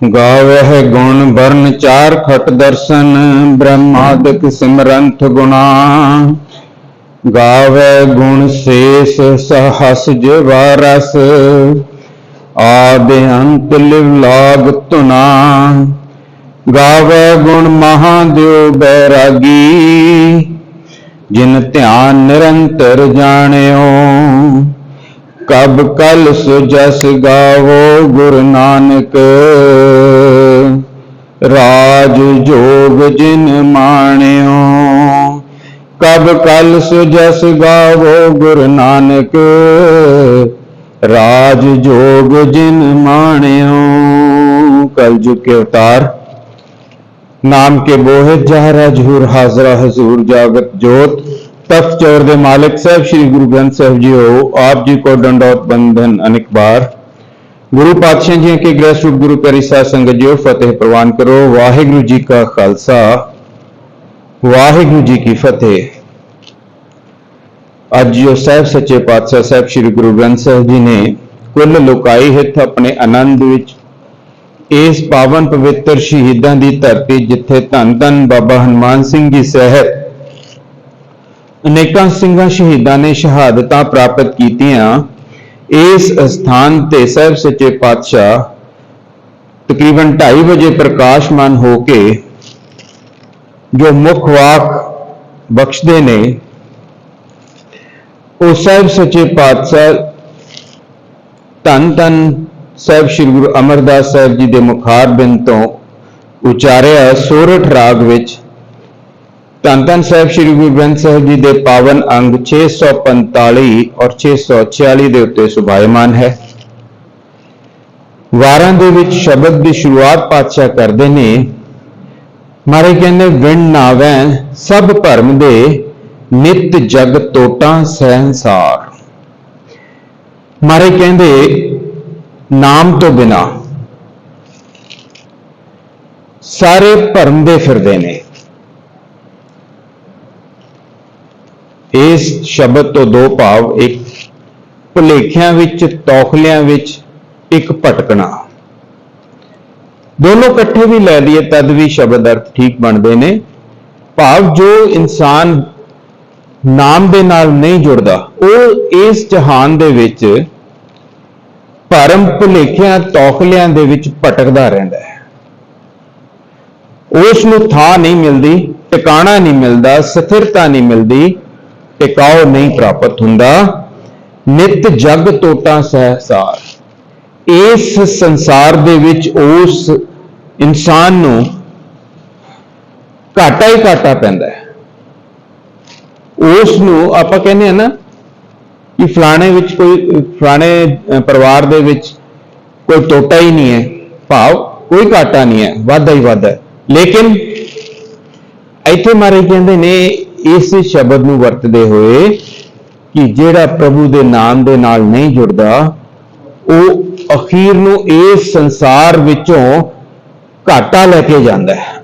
ਗਾਵਹਿ ਗੁਣ ਬਰਨ ਚਾਰ ਖਟ ਦਰਸ਼ਨ, ਬ੍ਰਹਮਾਦਿਕ ਸਿਮਰੰਥ ਗੁਣਾ। ਗਾਵੈ ਗੁਣ ਸੇਸ ਸਹਸ ਜਵਾਰਸ ਆਦਿ ਅੰਤ ਲਿਵ ਲਾਗ ਤੁਨਾ ਗਾਵੈ ਗੁਣ ਮਹਾਦੇਵ ਬੈਰਾਗੀ, ਜਿਨ ਧਿਆਨ ਨਿਰੰਤਰ ਜਾਣਿਓ। ਕਬ ਕਲ ਸੁਜਸ ਗਾਵੋ ਗੁਰੂ ਨਾਨਕ ਰਾਜ ਜੋਗ ਜਿਨ ਮਾਣਿਓ ਕਬ ਕਲ ਸੁਜਸ ਗਾਵੋ ਗੁਰੂ ਨਾਨਕ ਰਾਜ ਜੋਗ ਜਿਨ ਮਾਣਿਓ ਕਲਯੁਗ ਕੇ ਅਵਤਾਰ ਨਾਮ ਕੇ ਬੋਹਿਤ ਜਹਰਾ ਜਹੂਰ ਹਾਜ਼ਰਾ ਹਜ਼ੂਰ ਜਾਗਤ ਜੋਤ ਤਖਤ ਚੌਰ ਦੇ ਮਾਲਕ ਸਾਹਿਬ ਸ੍ਰੀ ਗੁਰੂ ਗ੍ਰੰਥ ਸਾਹਿਬ ਜੀ ਹੋ ਆਪ ਜੀ ਕੋ ਡੰਡੋਤ ਬੰਧਨ ਅਨੇਕ ਬਾਰ ਗੁਰੂ ਪਾਤਸ਼ਾਹ ਜੀ ਕੇ ਗ੍ਰਹਿ ਸੂਟ ਗੁਰੂ ਪਿਆਰੀ ਸਾਧ ਸੰਗਤ ਜੀਓ, ਫਤਿਹ ਪ੍ਰਵਾਨ ਕਰੋ। ਵਾਹਿਗੁਰੂ ਜੀ ਕਾ ਖਾਲਸਾ, ਵਾਹਿਗੁਰੂ ਜੀ ਕੀ ਫਤਿਹ। ਅੱਜ ਜੋ ਸਾਹਿਬ ਸੱਚੇ ਪਾਤਸ਼ਾਹ ਸਾਹਿਬ ਸ੍ਰੀ ਗੁਰੂ ਗ੍ਰੰਥ ਸਾਹਿਬ ਜੀ ਨੇ ਕੁੱਲ ਲੋਕਾਈ ਹਿੱਤ ਆਪਣੇ ਆਨੰਦ ਵਿੱਚ, ਇਸ ਪਾਵਨ ਪਵਿੱਤਰ ਸ਼ਹੀਦਾਂ ਦੀ ਧਰਤੀ ਜਿੱਥੇ ਧੰਨ ਧੰਨ ਬਾਬਾ ਹਨੂਮਾਨ ਸਿੰਘ ਜੀ ਸਹਿਤ ਅਨੇਕਾਂ ਸਿੰਘਾਂ ਸ਼ਹੀਦਾਂ ਨੇ ਸ਼ਹਾਦਤਾਂ ਪ੍ਰਾਪਤ ਕੀਤੀਆਂ। ਇਸ ਸਥਾਨ ਤੇ ਸਾਹਿਬ ਸੱਚੇ ਪਾਤਸ਼ਾਹ ਤਕਰੀਬਨ 2:30 ਵਜੇ ਪ੍ਰਕਾਸ਼ਮਾਨ ਹੋ ਕੇ ਜੋ ਮੁੱਖ ਵਾਕ ਬਖਸ਼ਦੇ ਨੇ, ਉਹ ਸਾਹਿਬ ਸੱਚੇ ਪਾਤਸ਼ਾਹ ਧੰਨ ਧੰਨ ਸਾਹਿਬ ਸ੍ਰੀ ਗੁਰੂ ਅਮਰਦਾਸ ਸਾਹਿਬ ਜੀ ਦੇ ਮੁਖਾਰ ਬਿੰਦ ਤੋਂ ਉਚਾਰਿਆ ਸੋਰਠ ਰਾਗ ਵਿੱਚ ਧੰਨ ਧੰਨ ਸਾਹਿਬ ਸ੍ਰੀ ਗੁਰੂ ਗ੍ਰੰਥ ਸਾਹਿਬ ਜੀ ਦੇ ਪਾਵਨ ਅੰਗ 645 ਔਰ 646 ਦੇ ਉੱਤੇ ਸੁਭਾਇਮਾਨ ਹੈ। ਵਾਰਾਂ ਦੇ ਵਿੱਚ ਸ਼ਬਦ ਦੀ ਸ਼ੁਰੂਆਤ ਪਾਤਸ਼ਾਹ ਕਰਦੇ ਨੇ। ਮਾਰੇ ਕਹਿੰਦੇ, ਵਿਣ ਨਾਵੈ ਸਭ ਭਰਮ ਦੇ, ਨਿਤ ਜਗ ਤੋਟਾਂ ਸਹਿੰਸਾਰ। ਮਾਰੇ ਕਹਿੰਦੇ, ਨਾਮ ਤੋਂ ਬਿਨਾ ਸਾਰੇ ਭਰਮ ਦੇ ਫਿਰਦੇ ਨੇ। ਇਸ ਸ਼ਬਦ ਤੋਂ ਦੋ ਭਾਵ, ਇੱਕ ਭੁਲੇਖਿਆਂ ਵਿੱਚ, ਤੌਖਲਿਆਂ ਵਿੱਚ, ਇੱਕ ਭਟਕਣਾ। ਦੋਨੋਂ ਇਕੱਠੇ ਵੀ ਲੈ ਲਈਏ, ਤਦ ਵੀ ਸ਼ਬਦ ਅਰਥ ਠੀਕ ਬਣਦੇ ਨੇ। ਭਾਵ ਜੋ ਇਨਸਾਨ ਨਾਮ ਦੇ ਨਾਲ ਨਹੀਂ ਜੁੜਦਾ, ਉਹ ਇਸ ਜਹਾਨ ਦੇ ਵਿੱਚ ਭਰਮ ਭੁਲੇਖਿਆਂ, ਤੌਖਲਿਆਂ ਦੇ ਵਿੱਚ ਭਟਕਦਾ ਰਹਿੰਦਾ ਹੈ। ਉਸ ਨੂੰ ਥਾਂ ਨਹੀਂ ਮਿਲਦੀ, ਟਿਕਾਣਾ ਨਹੀਂ ਮਿਲਦਾ, ਸਥਿਰਤਾ ਨਹੀਂ ਮਿਲਦੀ ਟਿਕਾਓ ਨਹੀਂ ਪ੍ਰਾਪਤ ਹੁੰਦਾ? ਨਿਤ ਜਗ ਟੋਟਾ ਸਹਸਾਰ। ਇਸ ਸੰਸਾਰ ਦੇ ਵਿੱਚ ਉਸ ਇਨਸਾਨ ਨੂੰ ਘਾਟਾ ਹੀ ਘਾਟਾ ਪੈਂਦਾ ਹੈ। ਉਸ ਨੂੰ ਆਪਾਂ ਕਹਿੰਦੇ ਆ ਨਾ ਕਿ ਫਲਾਣੇ ਵਿੱਚ ਕੋਈ, ਫਲਾਣੇ ਪਰਿਵਾਰ ਦੇ ਵਿੱਚ ਕੋਈ ਟੋਟਾ ਹੀ ਨਹੀਂ ਹੈ। ਭਾਵ ਕੋਈ ਘਾਟਾ ਨਹੀਂ ਹੈ। ਵਾਧਾ ਹੀ ਵਾਧਾ ਹੈ। ਲੇਕਿਨ ਇੱਥੇ ਮਾਰੇ ਕਹਿੰਦੇ ਨੇ, ਇਸ ਸ਼ਬਦ ਨੂੰ ਵਰਤਦੇ ਹੋਏ ਕਿ ਜਿਹੜਾ ਪ੍ਰਭੂ ਦੇ ਨਾਮ ਦੇ ਨਾਲ ਨਹੀਂ ਜੁੜਦਾ, ਉਹ ਅਖੀਰ ਨੂੰ ਇਸ ਸੰਸਾਰ ਵਿੱਚੋਂ ਘਾਟਾ ਲੈ ਕੇ ਜਾਂਦਾ ਹੈ।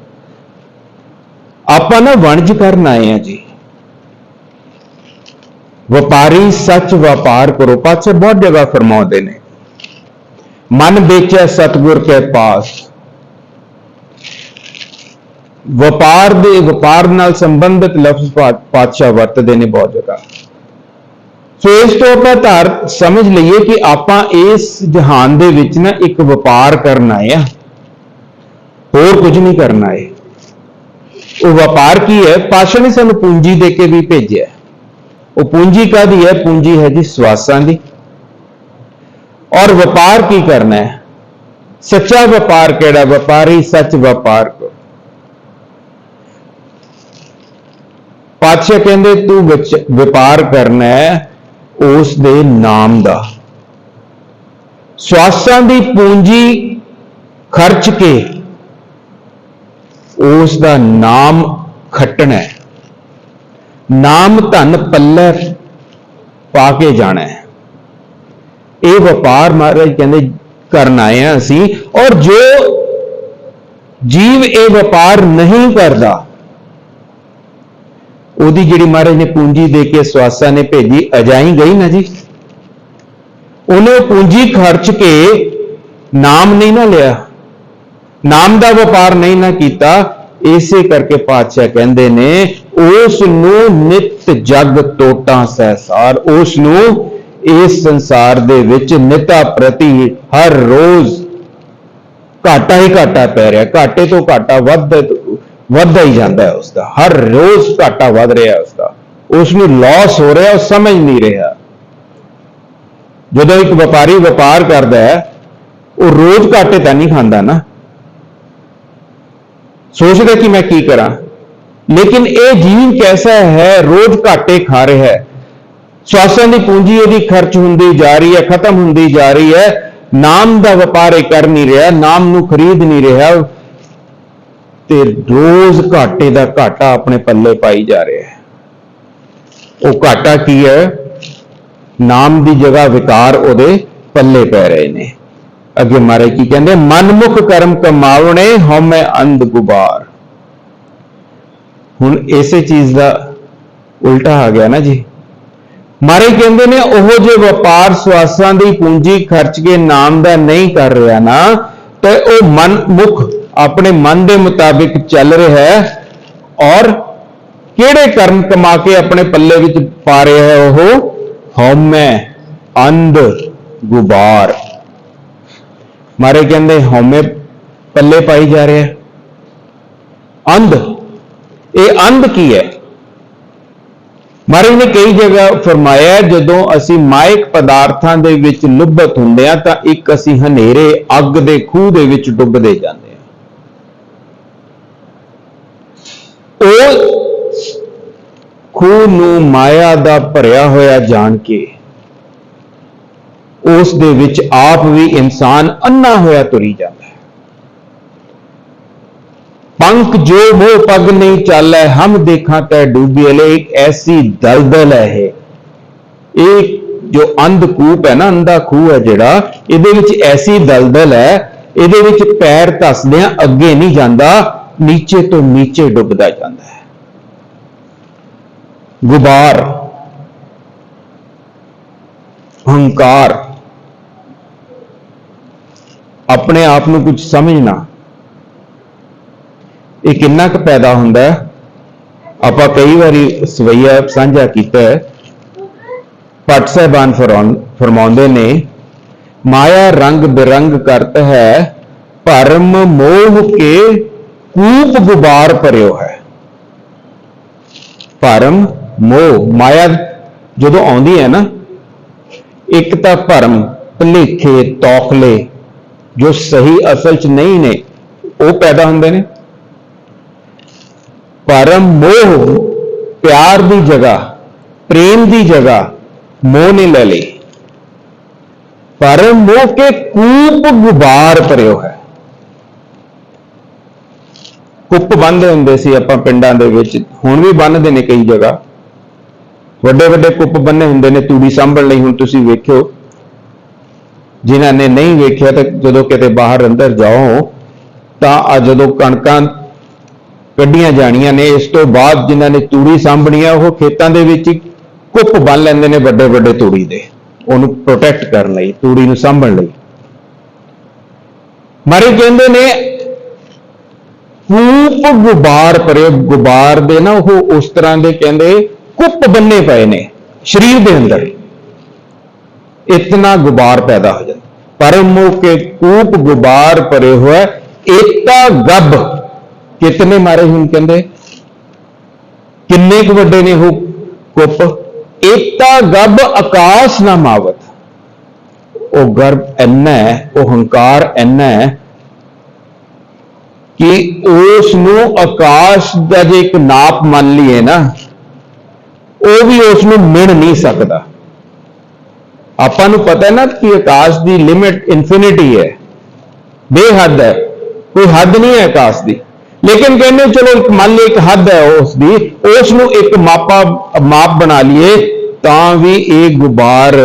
ਆਪਾਂ ਨਾ ਵਣਜ ਕਰਨ ਆਏ ਆ ਜੀ। ਵਪਾਰੀ ਸੱਚ ਵਪਾਰ ਕਰੋ ਪਾਛੇ ਬਹੁਤ ਜਗ੍ਹਾ ਫਰਮਾਉਂਦੇ ਨੇ। ਮਨ ਵੇਚੈ ਸਤਗੁਰ ਕੇ ਪਾਸ। ਵਪਾਰ ਦੇ, ਵਪਾਰ ਨਾਲ ਸੰਬੰਧਿਤ ਲਫ਼ਜ਼ ਪਾਤਸ਼ਾਹ ਵਰਤਦੇ ਨੇ ਬਹੁਤ ਜਗ੍ਹਾ ਸੋ ਇਸ ਤੋਂ ਆਪਾਂ ਧਾਰ ਸਮਝ ਲਈਏ ਕਿ ਆਪਾਂ ਇਸ ਜਹਾਨ ਦੇ ਵਿੱਚ ਨਾ ਇੱਕ ਵਪਾਰ ਕਰਨ ਆਏ ਆ, ਹੋਰ ਕੁਝ ਨਹੀਂ ਕਰਨ ਆਏ। ਉਹ ਵਪਾਰ ਕੀ ਹੈ? ਪਾਸ਼ਾ ਨੇ ਸਾਨੂੰ ਪੂੰਜੀ ਦੇ ਕੇ ਵੀ ਭੇਜਿਆ। ਉਹ ਪੂੰਜੀ ਕਾਦੀ ਹੈ? ਪੂੰਜੀ ਹੈ ਜੀ ਸਵਾਸਾਂ ਦੀ। ਔਰ ਵਪਾਰ ਕੀ ਕਰਨਾ ਹੈ? ਸੱਚਾ ਵਪਾਰ ਕਿਹੜਾ? ਵਪਾਰੀ ਸੱਚ ਵਪਾਰ ਕੋ ਪਾਤਸ਼ਾਹ ਕਹਿੰਦੇ, ਤੂੰ ਵਿਚ- ਵਪਾਰ ਕਰਨਾ ਹੈ ਉਸ ਦੇ ਨਾਮ ਦਾ। ਸਵਾਸਾਂ ਦੀ ਪੂੰਜੀ ਖਰਚ ਕੇ ਉਸ ਦਾ ਨਾਮ ਖੱਟਣਾ ਹੈ। ਨਾਮ ਧਨ ਪੱਲੇ ਪਾ ਕੇ ਜਾਣਾ ਹੈ। ਇਹ ਵਪਾਰ ਮਹਾਰਾਜ ਕਹਿੰਦੇ, ਕਰਨ ਆਏ ਆ ਅਸੀਂ। ਔਰ ਜੋ ਜੀਵ ਇਹ ਵਪਾਰ ਨਹੀਂ ਕਰਦਾ ਉਹਦੀ ਜਿਹੜੀ ਮਹਾਰਾਜ ਨੇ ਪੂੰਜੀ ਦੇ ਕੇ ਸਵਾਸਾਂ ਨੇ ਭੇਜੀ, ਅਜਾਈ ਗਈ ਨਾ ਜੀ? ਉਹਨੇ ਪੂੰਜੀ ਖਰਚ ਕੇ ਨਾਮ ਨਹੀਂ ਨਾ ਲਿਆ। ਨਾਮ ਦਾ ਵਪਾਰ ਨਹੀਂ ਨਾ ਕੀਤਾ। ਇਸੇ ਕਰਕੇ ਪਾਤਸ਼ਾਹ ਕਹਿੰਦੇ ਨੇ ਉਸ ਨੂੰ ਨਿਤ ਜਗ ਟੋਟਾਂ ਸਹਿਸਾਰ ਉਸ ਨੂੰ ਇਸ ਸੰਸਾਰ ਦੇ ਵਿੱਚ ਨਿਤਾ ਪ੍ਰਤੀ ਹਰ ਰੋਜ਼ ਘਾਟਾ ਹੀ ਘਾਟਾ ਪੈ ਰਿਹਾ। ਘਾਟੇ ਤੋਂ ਘਾਟਾ ਵੱਧ ਵੱਧਦਾ ਹੀ ਜਾਂਦਾ ਹੈ ਉਸ ਦਾ ਹਰ ਰੋਜ਼ ਘਾਟਾ ਵੱਧ ਰਿਹਾ ਉਸ ਦਾ ਉਸ ਨੂੰ ਲਾਸ ਹੋ ਰਿਹਾ, ਉਹ ਸਮਝ ਨਹੀਂ ਰਿਹਾ। ਜਦੋਂ ਇੱਕ ਵਪਾਰੀ ਵਪਾਰ ਕਰਦਾ ਹੈ, ਉਹ ਰੋਜ਼ ਘਾਟੇ ਤਾਂ ਨਹੀਂ ਖਾਂਦਾ ਨਾ। ਸੋਚਦਾ ਕਿ ਮੈਂ ਕੀ ਕਰਾਂ। ਲੇਕਿਨ ਇਹ ਜੀਵ ਕੈਸਾ ਹੈ? ਰੋਜ਼ ਘਾਟੇ ਖਾ ਰਿਹਾ ਹੈ। ਸਵਾਸਾਂ ਦੀ ਪੂੰਜੀ ਇਹਦੀ ਖਰਚ ਹੁੰਦੀ ਜਾ ਰਹੀ ਹੈ, ਖਤਮ ਹੁੰਦੀ ਜਾ ਰਹੀ ਹੈ। ਨਾਮ ਦਾ ਵਪਾਰ ਇਹ ਕਰ ਨਹੀਂ ਰਿਹਾ, ਨਾਮ ਨੂੰ ਖਰੀਦ ਨਹੀਂ ਰਿਹਾ। ਤੇ ਰੋਜ਼ ਘਾਟੇ ਦਾ ਘਾਟਾ ਆਪਣੇ ਪੱਲੇ ਪਾਈ ਜਾ ਰਿਹਾ ਹੈ। ਉਹ ਘਾਟਾ ਕੀ ਹੈ? ਨਾਮ ਦੀ ਜਗ੍ਹਾ ਵਿਕਾਰ ਉਹਦੇ ਪੱਲੇ ਪੈ ਰਹੇ ਨੇ। ਅੱਗੇ ਮਾਰੇ ਕੀ ਕਹਿੰਦੇ, ਮਨਮੁਖ ਕਰਮ ਕਮਾਉਣੇ ਹਉਮੈ ਅੰਧ ਗੁਬਾਰ। ਹੁਣ ਇਸੇ ਚੀਜ਼ ਦਾ ਉਲਟਾ ਆ ਗਿਆ ਨਾ ਜੀ। ਮਾਰੇ ਕਹਿੰਦੇ ਨੇ, ਉਹ ਜੇ ਵਪਾਰ ਸਵਾਸਾਂ ਦੀ ਪੂੰਜੀ ਖਰਚ ਕੇ ਨਾਮ ਦਾ ਨਹੀਂ ਕਰ ਰਿਹਾ ਨਾ, ਤੇ ਉਹ ਮਨ ਮੁਖ ਆਪਣੇ ਮਨ ਦੇ ਮੁਤਾਬਿਕ ਚੱਲ ਰਿਹਾ ਹੈ ਔਰ ਕਿਹੜੇ ਕਰਮ ਕਮਾ ਕੇ ਆਪਣੇ ਪੱਲੇ ਵਿੱਚ ਪਾ ਰਿਹਾ ਹੈ ਉਹ? ਹਉਮੈ, ਅੰਧ, ਗੁਬਾਰ। ਮਾਰੇ ਕਹਿੰਦੇ ਹਉਮੈ ਪੱਲੇ ਪਾਈ ਜਾ ਰਿਹਾ ਅੰਧ। ਇਹ ਅੰਧ ਕੀ ਹੈ? ਮਹਾਰਾਜ ਨੇ ਕਈ ਜਗ੍ਹਾ ਫਰਮਾਇਆ, ਜਦੋਂ ਅਸੀਂ ਮਾਇਕ ਪਦਾਰਥਾਂ ਦੇ ਵਿੱਚ ਲੁੱਭਤ ਹੁੰਦੇ ਆ ਤਾਂ ਇੱਕ ਅਸੀਂ ਹਨੇਰੇ, ਅੱਗ ਦੇ ਖੂਹ ਦੇ ਵਿੱਚ ਡੁੱਬਦੇ ਜਾਂਦੇ ਆ ਉਹ ਖੂਹ ਨੂੰ ਮਾਇਆ ਦਾ ਭਰਿਆ ਹੋਇਆ ਜਾਣ ਕੇ ਉਸ ਦੇ ਵਿੱਚ ਆਪ ਵੀ ਇਨਸਾਨ ਅੰਨਾ ਹੋਇਆ ਤੁਰੀ ਜਾਂਦਾ ਹੈ। ਪੰਖ ਜੋ ਮੋਹ ਪਗ ਨਹੀਂ ਚਾਲੈ, ਹਮ ਦੇਖਾਂ ਤੈ ਡੂਬੀਲੇ ਇੱਕ ਐਸੀ ਦਲਦਲ ਹੈ ਇਹ। ਇਹ ਜੋ ਅੰਧ ਕੂਪ ਹੈ ਨਾ, ਅੰਧਾ ਖੂਹ ਹੈ ਜਿਹੜਾ, ਇਹਦੇ ਵਿੱਚ ਐਸੀ ਦਲਦਲ ਹੈ, ਇਹਦੇ ਵਿੱਚ ਪੈਰ ਧਸਦਿਆਂ ਅੱਗੇ ਨਹੀਂ ਜਾਂਦਾ ਨੀਚੇ ਤੋਂ ਨੀਚੇ ਡੁੱਬਦਾ ਜਾਂਦਾ ਹੈ। ਗੁਬਾਰ, ਹੰਕਾਰ, ਆਪਣੇ ਆਪ ਨੂੰ ਕੁਝ ਸਮਝਣਾ, ਇਹ ਕਿੰਨਾ ਕੁ ਪੈਦਾ ਹੁੰਦਾ ਹੈ? ਆਪਾਂ ਕਈ ਵਾਰੀ ਸਵਈਆ ਸਾਂਝਾ ਕੀਤਾ ਹੈ। ਪਟ ਸਾਹਿਬਾਨ ਫਰਮਾਉਣ- ਫਰਮਾਉਂਦੇ ਨੇ, ਮਾਇਆ ਰੰਗ ਬਿਰੰਗ ਕਰਤ ਹੈ, ਭਰਮ ਮੋਹ ਕੇ ਕੂਪ ਗੁਬਾਰ ਭਰਿਓ ਹੈ। ਭਰਮ, ਮੋਹ, ਮਾਇਆ ਜਦੋਂ ਆਉਂਦੀ ਹੈ ਨਾ, ਇੱਕ ਤਾਂ ਭਰਮ, ਭਲੇਖੇ, ਤੌਖਲੇ ਜੋ ਸਹੀ ਅਸਲ ਚ ਨਹੀਂ ਨੇ, ਉਹ ਪੈਦਾ ਹੁੰਦੇ ਨੇ। ਪਰਮ ਮੋਹ, ਪਿਆਰ ਦੀ ਜਗ੍ਹਾ, ਪ੍ਰੇਮ ਦੀ ਜਗ੍ਹਾ, ਮੋਹ ਨੇ ਲੈ ਲਈ। ਪਰਮ ਮੋਹ ਕੇ ਕੂਪ ਗੁਬਾਰ ਭਰਿਓ ਹੈ। ਕੁੱਪ ਬੰਨਦੇ ਹੁੰਦੇ ਸੀ ਆਪਾਂ ਪਿੰਡਾਂ ਦੇ ਵਿੱਚ। ਹੁਣ ਵੀ ਬੰਨ੍ਹਦੇ ਨੇ ਕਈ ਜਗ੍ਹਾ। ਵੱਡੇ ਵੱਡੇ ਕੁੱਪ ਬੰਨੇ ਹੁੰਦੇ ਨੇ ਤੂੜੀ ਸਾਂਭਣ ਲਈ, ਹੁਣ ਤੁਸੀਂ ਵੇਖਿਓ। ਜਿਨ੍ਹਾਂ ਨੇ ਨਹੀਂ ਵੇਖਿਆ ਤਾਂ ਜਦੋਂ ਕਿਤੇ ਬਾਹਰ ਅੰਦਰ ਜਾਓ, ਤਾਂ ਆ ਜਦੋਂ ਕਣਕਾਂ ਕੱਢੀਆਂ ਜਾਣੀਆਂ ਨੇ, ਇਸ ਤੋਂ ਬਾਅਦ ਜਿਨ੍ਹਾਂ ਨੇ ਤੂੜੀ ਸਾਂਭਣੀ ਆ ਉਹ ਖੇਤਾਂ ਦੇ ਵਿੱਚ ਹੀ ਕੁੱਪ ਬੰਨ ਲੈਂਦੇ ਨੇ ਵੱਡੇ ਵੱਡੇ ਤੂੜੀ ਦੇ। ਉਹਨੂੰ ਪ੍ਰੋਟੈਕਟ ਕਰਨ ਲਈ, ਤੂੜੀ ਨੂੰ ਸਾਂਭਣ ਲਈ। ਮਾਰੇ ਕਹਿੰਦੇ ਨੇ ਕੂਪ ਗੁਬਾਰ ਪਰੇ, ਗੁਬਾਰ ਦੇ ਨਾ ਉਹ ਉਸ ਤਰ੍ਹਾਂ ਦੇ ਕਹਿੰਦੇ ਕੁੱਪ ਬੰਨੇ ਪਏ ਨੇ, ਸਰੀਰ ਦੇ ਅੰਦਰ। ਇਤਨਾ ਗੁਬਾਰ ਪੈਦਾ ਹੋ ਜਾਂਦਾ। ਪਰਮ ਕੇ ਕੂਪ ਗੁਬਾਰ ਪਰੇ ਹੋਏ ਏਤਾ ਗੱਬ ਕਿਤਨੇ ਮਾਰੇ ਹੁਣ ਕਹਿੰਦੇ? ਕਿੰਨੇ ਕੁ ਵੱਡੇ ਨੇ ਉਹ ਕੁੱਪ? ਏਤਾ ਗੱਬ ਆਕਾਸ਼ ਨਾ ਮਾਵਤ। ਉਹ ਗਰਭ ਇੰਨਾ ਹੈ, ਉਹ ਹੰਕਾਰ ਇੰਨਾ ਹੈ ਕਿ ਉਸ ਨੂੰ ਆਕਾਸ਼ ਦਾ ਜੇ ਇੱਕ ਨਾਪ ਮੰਨ ਲਈਏ ਨਾ, ਉਹ ਵੀ ਉਸ ਨੂੰ ਮਿਣ ਨਹੀਂ ਸਕਦਾ। ਆਪਾਂ ਨੂੰ ਪਤਾ ਹੈ ਨਾ ਕਿ ਆਕਾਸ਼ ਦੀ ਲਿਮਿਟ ਇਨਫਿਨਿਟੀ ਹੈ। ਬੇਹੱਦ ਹੈ, ਕੋਈ ਹੱਦ ਨਹੀਂ ਹੈ ਆਕਾਸ਼ ਦੀ। ਲੇਕਿਨ ਕਹਿੰਦੇ ਚਲੋ ਇੱਕ ਮੰਨ ਲਈ ਇੱਕ ਹੱਦ ਹੈ ਉਸ ਦੀ ਉਸ ਨੂੰ ਇੱਕ ਮਾਪਾ, ਮਾਪ ਬਣਾ ਲਈਏ, ਤਾਂ ਵੀ ਇਹ ਗੁਬਾਰ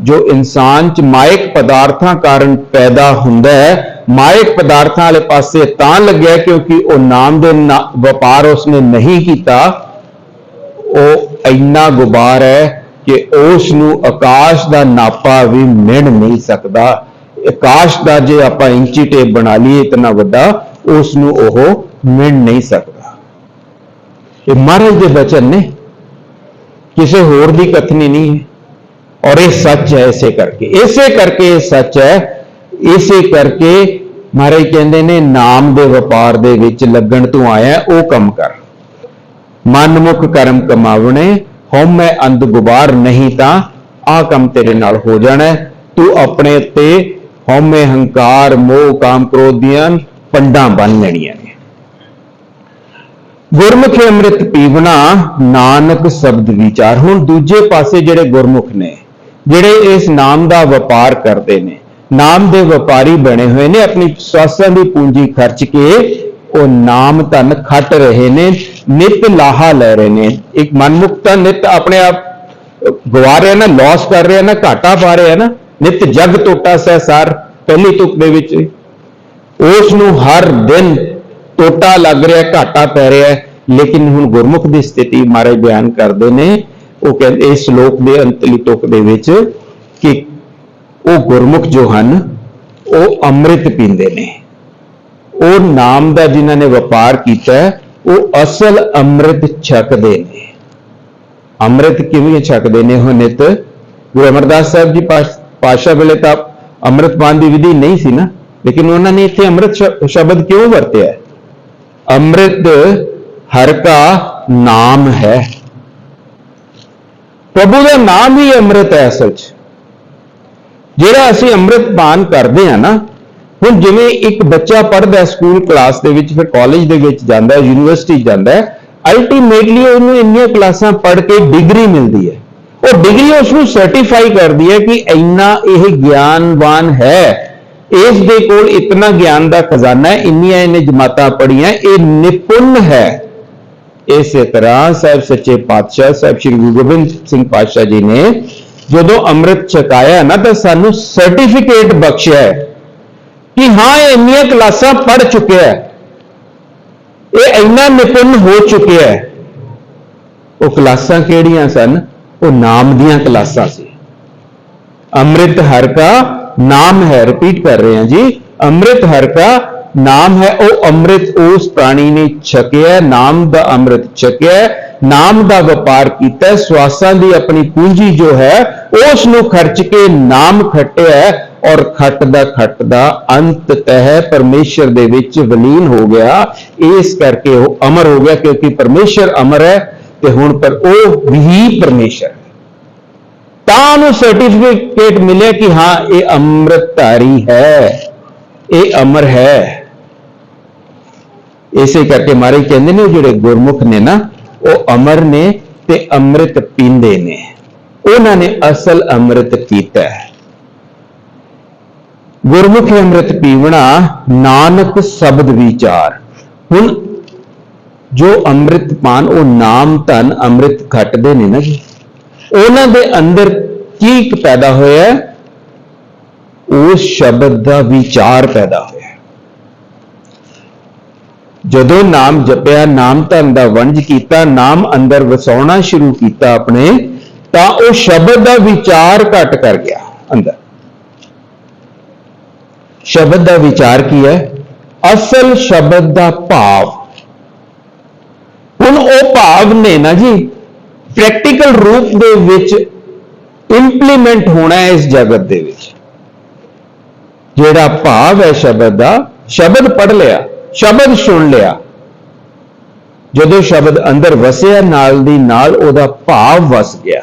ਜੋ ਇਨਸਾਨ ਚ ਮਾਇਕ ਪਦਾਰਥਾਂ ਕਾਰਨ ਪੈਦਾ ਹੁੰਦਾ ਹੈ ਮਾਇਕ ਪਦਾਰਥਾਂ ਵਾਲੇ ਪਾਸੇ ਤਾਂ ਲੱਗਿਆ ਕਿਉਂਕਿ ਉਹ ਨਾਮ ਦੇ ਨਾ- ਵਪਾਰ ਉਸਨੇ ਨਹੀਂ ਕੀਤਾ। ਉਹ ਇੰਨਾ ਗੁਬਾਰ ਹੈ ਕਿ ਉਸ ਨੂੰ ਆਕਾਸ਼ ਦਾ ਨਾਪਾ ਵੀ ਮਿਣ ਨਹੀਂ ਸਕਦਾ। ਆਕਾਸ਼ ਦਾ ਜੇ ਆਪਾਂ ਇੰਚੀ ਟੇਪ ਬਣਾ ਲਈਏ ਇਤਨਾ ਵੱਡਾ ਉਸ ਨੂੰ ਉਹ ਮਿਣ ਨਹੀਂ ਸਕਦਾ। ਇਹ ਮਹਾਰਾਜ ਦੇ ਬਚਨ ਨੇ। ਕਿਸੇ ਹੋਰ ਦੀ ਕਥਨੀ ਨਹੀਂ ਹੈ। ਔਰ ਇਹ ਸੱਚ ਹੈ ਇਸੇ ਕਰਕੇ। ਇਸੇ ਕਰਕੇ ਇਹ ਸੱਚ ਹੈ ਇਸੇ ਕਰਕੇ ਮਹਾਰਾਜ ਕਹਿੰਦੇ ਨੇ, ਨਾਮ ਦੇ ਵਪਾਰ ਦੇ ਵਿੱਚ ਲੱਗਣ ਤੋਂ ਆਇਆ, ਉਹ ਕੰਮ ਕਰ। ਮਨਮੁਖ ਕਰਮ ਕਮਾਵਣੇ ਹਉਮੈ ਅੰਧ ਗੁਬਾਰ ਨਹੀਂ ਤਾਂ ਆਹ ਕੰਮ ਤੇਰੇ ਨਾਲ ਹੋ ਜਾਣਾ ਤੂੰ ਆਪਣੇ ਤੇ ਹਉਮੈ ਹੰਕਾਰ, ਮੋਹ, ਕਾਮ ਕ੍ਰੋਧ ਦੀਆਂ ਪੰਡਾਂ ਬੰਨ ਲੈਣੀਆਂ ਨੇ। ਗੁਰਮੁਖੀ ਅੰਮ੍ਰਿਤ ਪੀਵਣਾ ਨਾਨਕ ਸ਼ਬਦ ਵਿਚਾਰ। ਹੁਣ ਦੂਜੇ ਪਾਸੇ ਜਿਹੜੇ ਗੁਰਮੁਖ ਨੇ, ਜਿਹੜੇ ਇਸ ਨਾਮ ਦਾ ਵਪਾਰ ਕਰਦੇ ਨੇ ਨਾਮ ਦੇ ਵਪਾਰੀ ਬਣੇ ਹੋਏ ਨੇ, ਆਪਣੀ ਸਵਾਸਾਂ ਦੀ ਪੂੰਜੀ ਖਰਚ ਕੇ ਉਹ ਨਾਮ ਧਨ ਖੱਟ ਰਹੇ ਨੇ, ਨਿਤ ਲਾਹਾ ਲੈ ਰਹੇ ਨੇ। ਇੱਕ ਮਨਮੁਖ ਨਿਤ ਆਪਣੇ ਆਪ, ਗਵਾ ਰਿਹਾ ਨਾ ਲਾਸ ਕਰ ਰਿਹਾ ਨਾ, ਘਾਟਾ ਪਾ ਰਿਹਾ ਨਾ, ਨਿਤ ਜਗ ਟੋਟਾ ਸਹਿਸਾਰ ਪਹਿਲੀ ਤੁਕ ਦੇ ਵਿੱਚ। ਉਸ ਨੂੰ ਹਰ ਦਿਨ ਟੋਟਾ ਲੱਗ ਰਿਹਾ, ਘਾਟਾ ਪੈ ਰਿਹਾ। ਲੇਕਿਨ ਹੁਣ ਗੁਰਮੁਖ ਦੀ ਸਥਿਤੀ ਮਾਰੇ ਬਿਆਨ ਕਰਦੇ ਨੇ, ਉਹ ਕਹਿੰਦੇ ਇਸ ਸ਼ਲੋਕ ਦੇ ਅੰਤਲੀ ਤੁਕ ਦੇ ਵਿੱਚ ਕਿ ਉਹ ਗੁਰਮੁਖ ਜੋ ਹਨ, ਉਹ ਅੰਮ੍ਰਿਤ ਪੀਂਦੇ ਨੇ। ਉਹ ਨਾਮ ਦਾ ਜਿਨ੍ਹਾਂ ਨੇ ਵਪਾਰ ਕੀਤਾ, ਉਹ ਅਸਲ ਅੰਮ੍ਰਿਤ ਛਕਦੇ ਨੇ। ਅੰਮ੍ਰਿਤ ਕਿਵੇਂ ਛਕਦੇ ਨੇ ਉਹ ਨਿਤ? ਗੁਰੂ ਅਮਰਦਾਸ ਸਾਹਿਬ ਜੀ ਪਾਸ਼- ਪਾਤਸ਼ਾਹ ਵੇਲੇ ਤਾਂ ਅੰਮ੍ਰਿਤਪਾਨ ਦੀ ਵਿਧੀ ਨਹੀਂ ਸੀ ਨਾ, ਲੇਕਿਨ ਉਹਨਾਂ ਨੇ ਇੱਥੇ ਅੰਮ੍ਰਿਤ ਸ਼- ਸ਼ਬਦ ਕਿਉਂ ਵਰਤਿਆ? ਅੰਮ੍ਰਿਤ ਹਰ ਕਾ ਨਾਮ ਹੈ। ਪ੍ਰਭੂ ਦਾ ਨਾਮ ਹੀ ਅੰਮ੍ਰਿਤ ਹੈ ਅਸਲ 'ਚ। ਜਿਹੜਾ ਅਸੀਂ ਅੰਮ੍ਰਿਤ ਪਾਨ ਕਰਦੇ ਆ ਨਾ, ਹੁਣ ਜਿਵੇਂ ਇੱਕ ਬੱਚਾ ਪੜ੍ਹਦਾ ਸਕੂਲ ਕਲਾਸ ਦੇ ਵਿੱਚ, ਫਿਰ ਕਾਲਜ ਦੇ ਵਿੱਚ ਜਾਂਦਾ ਹੈ ਯੂਨੀਵਰਸਿਟੀ ਜਾਂਦਾ ਹੈ ਅਲਟੀਮੇਟਲੀ ਉਹਨੂੰ ਇੰਨੀਆਂ ਕਲਾਸਾਂ ਪੜ੍ਹ ਕੇ ਡਿਗਰੀ ਮਿਲਦੀ ਹੈ। ਉਹ ਡਿਗਰੀ ਉਸ ਨੂੰ ਸਰਟੀਫਾਈ ਕਰਦੀ ਹੈ ਕਿ ਇੰਨਾ ਇਹ ਗਿਆਨਵਾਨ ਹੈ। ਇਸ ਦੇ ਕੋਲ ਇਤਨਾ ਗਿਆਨ ਦਾ ਖਜ਼ਾਨਾ ਹੈ, ਇੰਨੀਆਂ ਇਹਨੇ ਜਮਾਤਾਂ ਪੜ੍ਹੀਆਂ, ਇਹ ਨਿਪੁੰਨ ਹੈ। ਇਸੇ ਤਰ੍ਹਾਂ ਸਾਹਿਬ ਸੱਚੇ ਪਾਤਸ਼ਾਹ, ਸਾਹਿਬ ਸ੍ਰੀ ਗੁਰੂ ਗੋਬਿੰਦ ਸਿੰਘ ਪਾਤਸ਼ਾਹ ਜੀ ਨੇ ਜਦੋਂ ਅੰਮ੍ਰਿਤ ਛਕਾਇਆ ਨਾ, ਤਾਂ ਸਾਨੂੰ ਸਰਟੀਫਿਕੇਟ ਬਖਸ਼ਿਆ ਹੈ ਕਿ ਹਾਂ, ਇਹ ਇੰਨੀਆਂ ਕਲਾਸਾਂ ਪੜ੍ਹ ਚੁੱਕਿਆ ਹੈ। ਇਹ ਇੰਨਾ ਨਿਪੁੰਨ ਹੋ ਚੁੱਕਿਆ ਹੈ। ਉਹ ਕਲਾਸਾਂ ਕਿਹੜੀਆਂ ਸਨ? ਉਹ ਨਾਮ ਦੀਆਂ ਕਲਾਸਾਂ ਸੀ। ਅੰਮ੍ਰਿਤ ਹਰ ਕਾ ਨਾਮ ਹੈ ਰਿਪੀਟ ਕਰ ਰਹੇ ਹਾਂ ਜੀ। ਅੰਮ੍ਰਿਤ ਹਰ ਕਾ ਨਾਮ ਹੈ, ਉਹ ਅੰਮ੍ਰਿਤ ਉਸ ਪ੍ਰਾਣੀ ਨੇ ਛਕਿਆ, ਨਾਮ ਦਾ ਅੰਮ੍ਰਿਤ ਛਕਿਆ ਨਾਮ ਦਾ ਵਪਾਰ ਕੀਤਾ ਸਵਾਸਾਂ ਦੀ ਆਪਣੀ ਪੂੰਜੀ ਜੋ ਹੈ ਉਸ ਨੂੰ ਖਰਚ ਕੇ ਨਾਮ ਖੱਟਿਆ ਔਰ ਖੱਟਦਾ ਖੱਟਦਾ ਅੰਤ ਤਹਿ ਪਰਮੇਸ਼ਰ ਦੇ ਵਿੱਚ ਵਲੀਨ ਹੋ ਗਿਆ। ਇਸ ਕਰਕੇ ਉਹ ਅਮਰ ਹੋ ਗਿਆ ਕਿਉਂਕਿ ਪਰਮੇਸ਼ਰ ਅਮਰ ਹੈ ਤੇ ਹੁਣ ਪਰ ਉਹ ਵੀ ਪਰਮੇਸ਼ਰ ਤਾਂ ਨੂੰ ਸਰਟੀਫਿਕੇਟ ਮਿਲਿਆ ਕਿ ਹਾਂ, ਇਹ ਅੰਮ੍ਰਿਤਧਾਰੀ ਹੈ, ਇਹ ਅਮਰ ਹੈ। ਇਸੇ ਕਰਕੇ ਮਾਰੇ ਕਹਿੰਦੇ ਨੇ ਉਹ ਜਿਹੜੇ ਗੁਰਮੁਖ ਨੇ ਨਾ ਉਹ ਅਮਰ ਨੇ ਤੇ ਅੰਮ੍ਰਿਤ ਪੀਂਦੇ ਨੇ। ਉਹਨਾਂ ਨੇ ਅਸਲ ਅੰਮ੍ਰਿਤ ਕੀਤਾ ਹੈ। ਗੁਰਮੁਖੀ ਅੰਮ੍ਰਿਤ ਪੀਵਣਾ ਨਾਨਕ ਸ਼ਬਦ ਵਿਚਾਰ। ਹੁਣ ਜੋ ਅੰਮ੍ਰਿਤ ਪਾਨ, ਉਹ ਨਾਮ ਧਨ ਅੰਮ੍ਰਿਤ ਖੱਟਦੇ ਨੇ ਨਾ ਜੀ। ਉਹਨਾਂ ਦੇ ਅੰਦਰ ਕੀ ਪੈਦਾ ਹੋਇਆ? ਉਸ ਸ਼ਬਦ ਦਾ ਵਿਚਾਰ ਪੈਦਾ ਜਦੋਂ ਨਾਮ ਜਪਿਆ, ਨਾਮ ਧਨ ਦਾ ਵੰਜ ਕੀਤਾ, ਨਾਮ ਅੰਦਰ ਵਸਾਉਣਾ ਸ਼ੁਰੂ ਕੀਤਾ ਆਪਣੇ, ਤਾਂ ਉਹ ਸ਼ਬਦ ਦਾ ਵਿਚਾਰ ਘਟ ਕਰ ਗਿਆ ਅੰਦਰ। ਸ਼ਬਦ ਦਾ ਵਿਚਾਰ ਕੀ ਹੈ? ਅਸਲ ਸ਼ਬਦ ਦਾ ਭਾਵ। ਹੁਣ ਉਹ ਭਾਵ ਨੇ ਨਾ ਜੀ ਪ੍ਰੈਕਟੀਕਲ ਰੂਪ ਦੇ ਵਿੱਚ ਇੰਪਲੀਮੈਂਟ ਹੋਣਾ ਹੈ ਇਸ ਜਗਤ ਦੇ ਵਿੱਚ। ਜਿਹੜਾ ਭਾਵ ਹੈ ਸ਼ਬਦ ਦਾ, ਸ਼ਬਦ ਪੜ ਲਿਆ। ਸ਼ਬਦ ਸੁਣ ਲਿਆ। ਜਦੋਂ ਸ਼ਬਦ ਅੰਦਰ ਵਸਿਆ, ਨਾਲ ਦੀ ਨਾਲ ਉਹਦਾ ਭਾਵ ਵਸ ਗਿਆ।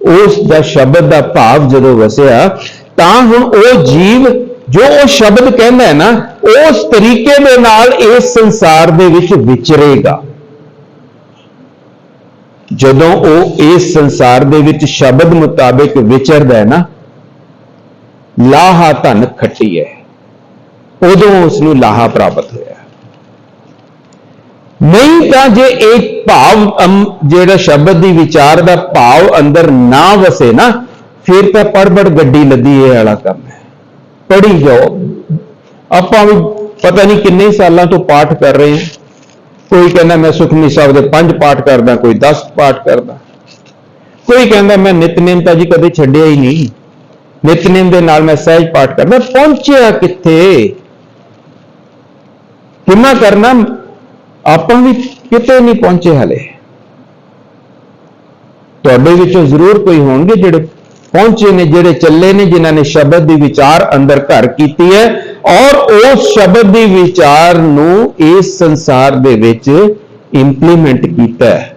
ਉਸ ਦਾ ਸ਼ਬਦ ਦਾ ਭਾਵ ਜਦੋਂ ਵਸਿਆ, ਤਾਂ ਹੁਣ ਉਹ ਜੀਵ ਜੋ ਉਹ ਸ਼ਬਦ ਕਹਿੰਦਾ ਹੈ ਨਾ, ਉਸ ਤਰੀਕੇ ਦੇ ਨਾਲ ਇਸ ਸੰਸਾਰ ਦੇ ਵਿੱਚ ਵਿਚਰੇਗਾ। ਜਦੋਂ ਉਹ ਇਸ ਸੰਸਾਰ ਦੇ ਵਿੱਚ ਸ਼ਬਦ ਮੁਤਾਬਿਕ ਵਿਚਰਦਾ ਹੈ ਨਾ, ਲਾਹਾ ਧਨ ਖੱਟੀ ਹੈ। ਉਦੋਂ ਉਸ ਨੂੰ ਲਾਹਾ ਪ੍ਰਾਪਤ ਹੋਇਆ। ਨਹੀਂ ਤਾਂ ਜੇ ਇੱਕ ਭਾਵ ਜਿਹੜਾ ਸ਼ਬਦ ਦੀ ਵਿਚਾਰ ਦਾ ਭਾਵ ਅੰਦਰ ਨਾ ਵਸੇ ਨਾ, ਫਿਰ ਤਾਂ ਪੜਬੜ ਗੱਡੀ ਲੱਦੀ ਇਹ ਵਾਲਾ ਕੰਮ ਹੈ। ਪੜੀ ਜਾਓ। ਆਪਾਂ ਵੀ ਪਤਾ ਨਹੀਂ ਕਿੰਨੇ ਸਾਲਾਂ ਤੋਂ ਪਾਠ ਕਰ ਰਹੇ ਹਾਂ। ਕੋਈ ਕਹਿੰਦਾ ਮੈਂ ਸੁਖਮਨੀ ਸਾਹਿਬ ਦੇ ਪੰਜ ਪਾਠ ਕਰਦਾ, ਕੋਈ 10 ਪਾਠ ਕਰਦਾ। ਕੋਈ ਕਹਿੰਦਾ ਮੈਂ ਨਿਤਨੇਮ ਤਾਂ ਜੀ ਕਦੇ ਛੱਡਿਆ ਹੀ ਨਹੀਂ। ਨਿਤਨੇਮ ਦੇ ਨਾਲ ਮੈਂ ਸਹਿਜ ਪਾਠ ਕਰਦਾ। ਪਹੁੰਚਿਆ ਕਿੱਥੇ? ਕਿੰਨਾ ਕਰਨਾ, ਆਪਾਂ ਵੀ ਕਿਤੇ ਨਹੀਂ ਪਹੁੰਚੇ ਹਲੇ। ਤੁਹਾਡੇ ਵਿੱਚੋਂ ਜ਼ਰੂਰ ਕੋਈ ਹੋਣਗੇ ਜਿਹੜੇ ਪਹੁੰਚੇ ਨੇ, ਜਿਹੜੇ ਚੱਲੇ ਨੇ, ਜਿਨ੍ਹਾਂ ਨੇ ਸ਼ਬਦ ਦੀ ਵਿਚਾਰ ਅੰਦਰ ਘਰ ਕੀਤੀ ਹੈ। ਔਰ ਉਸ ਸ਼ਬਦ ਦੀ ਵਿਚਾਰ ਨੂੰ ਇਸ ਸੰਸਾਰ ਦੇ ਵਿੱਚ ਇੰਪਲੀਮੈਂਟ ਕੀਤਾ ਹੈ।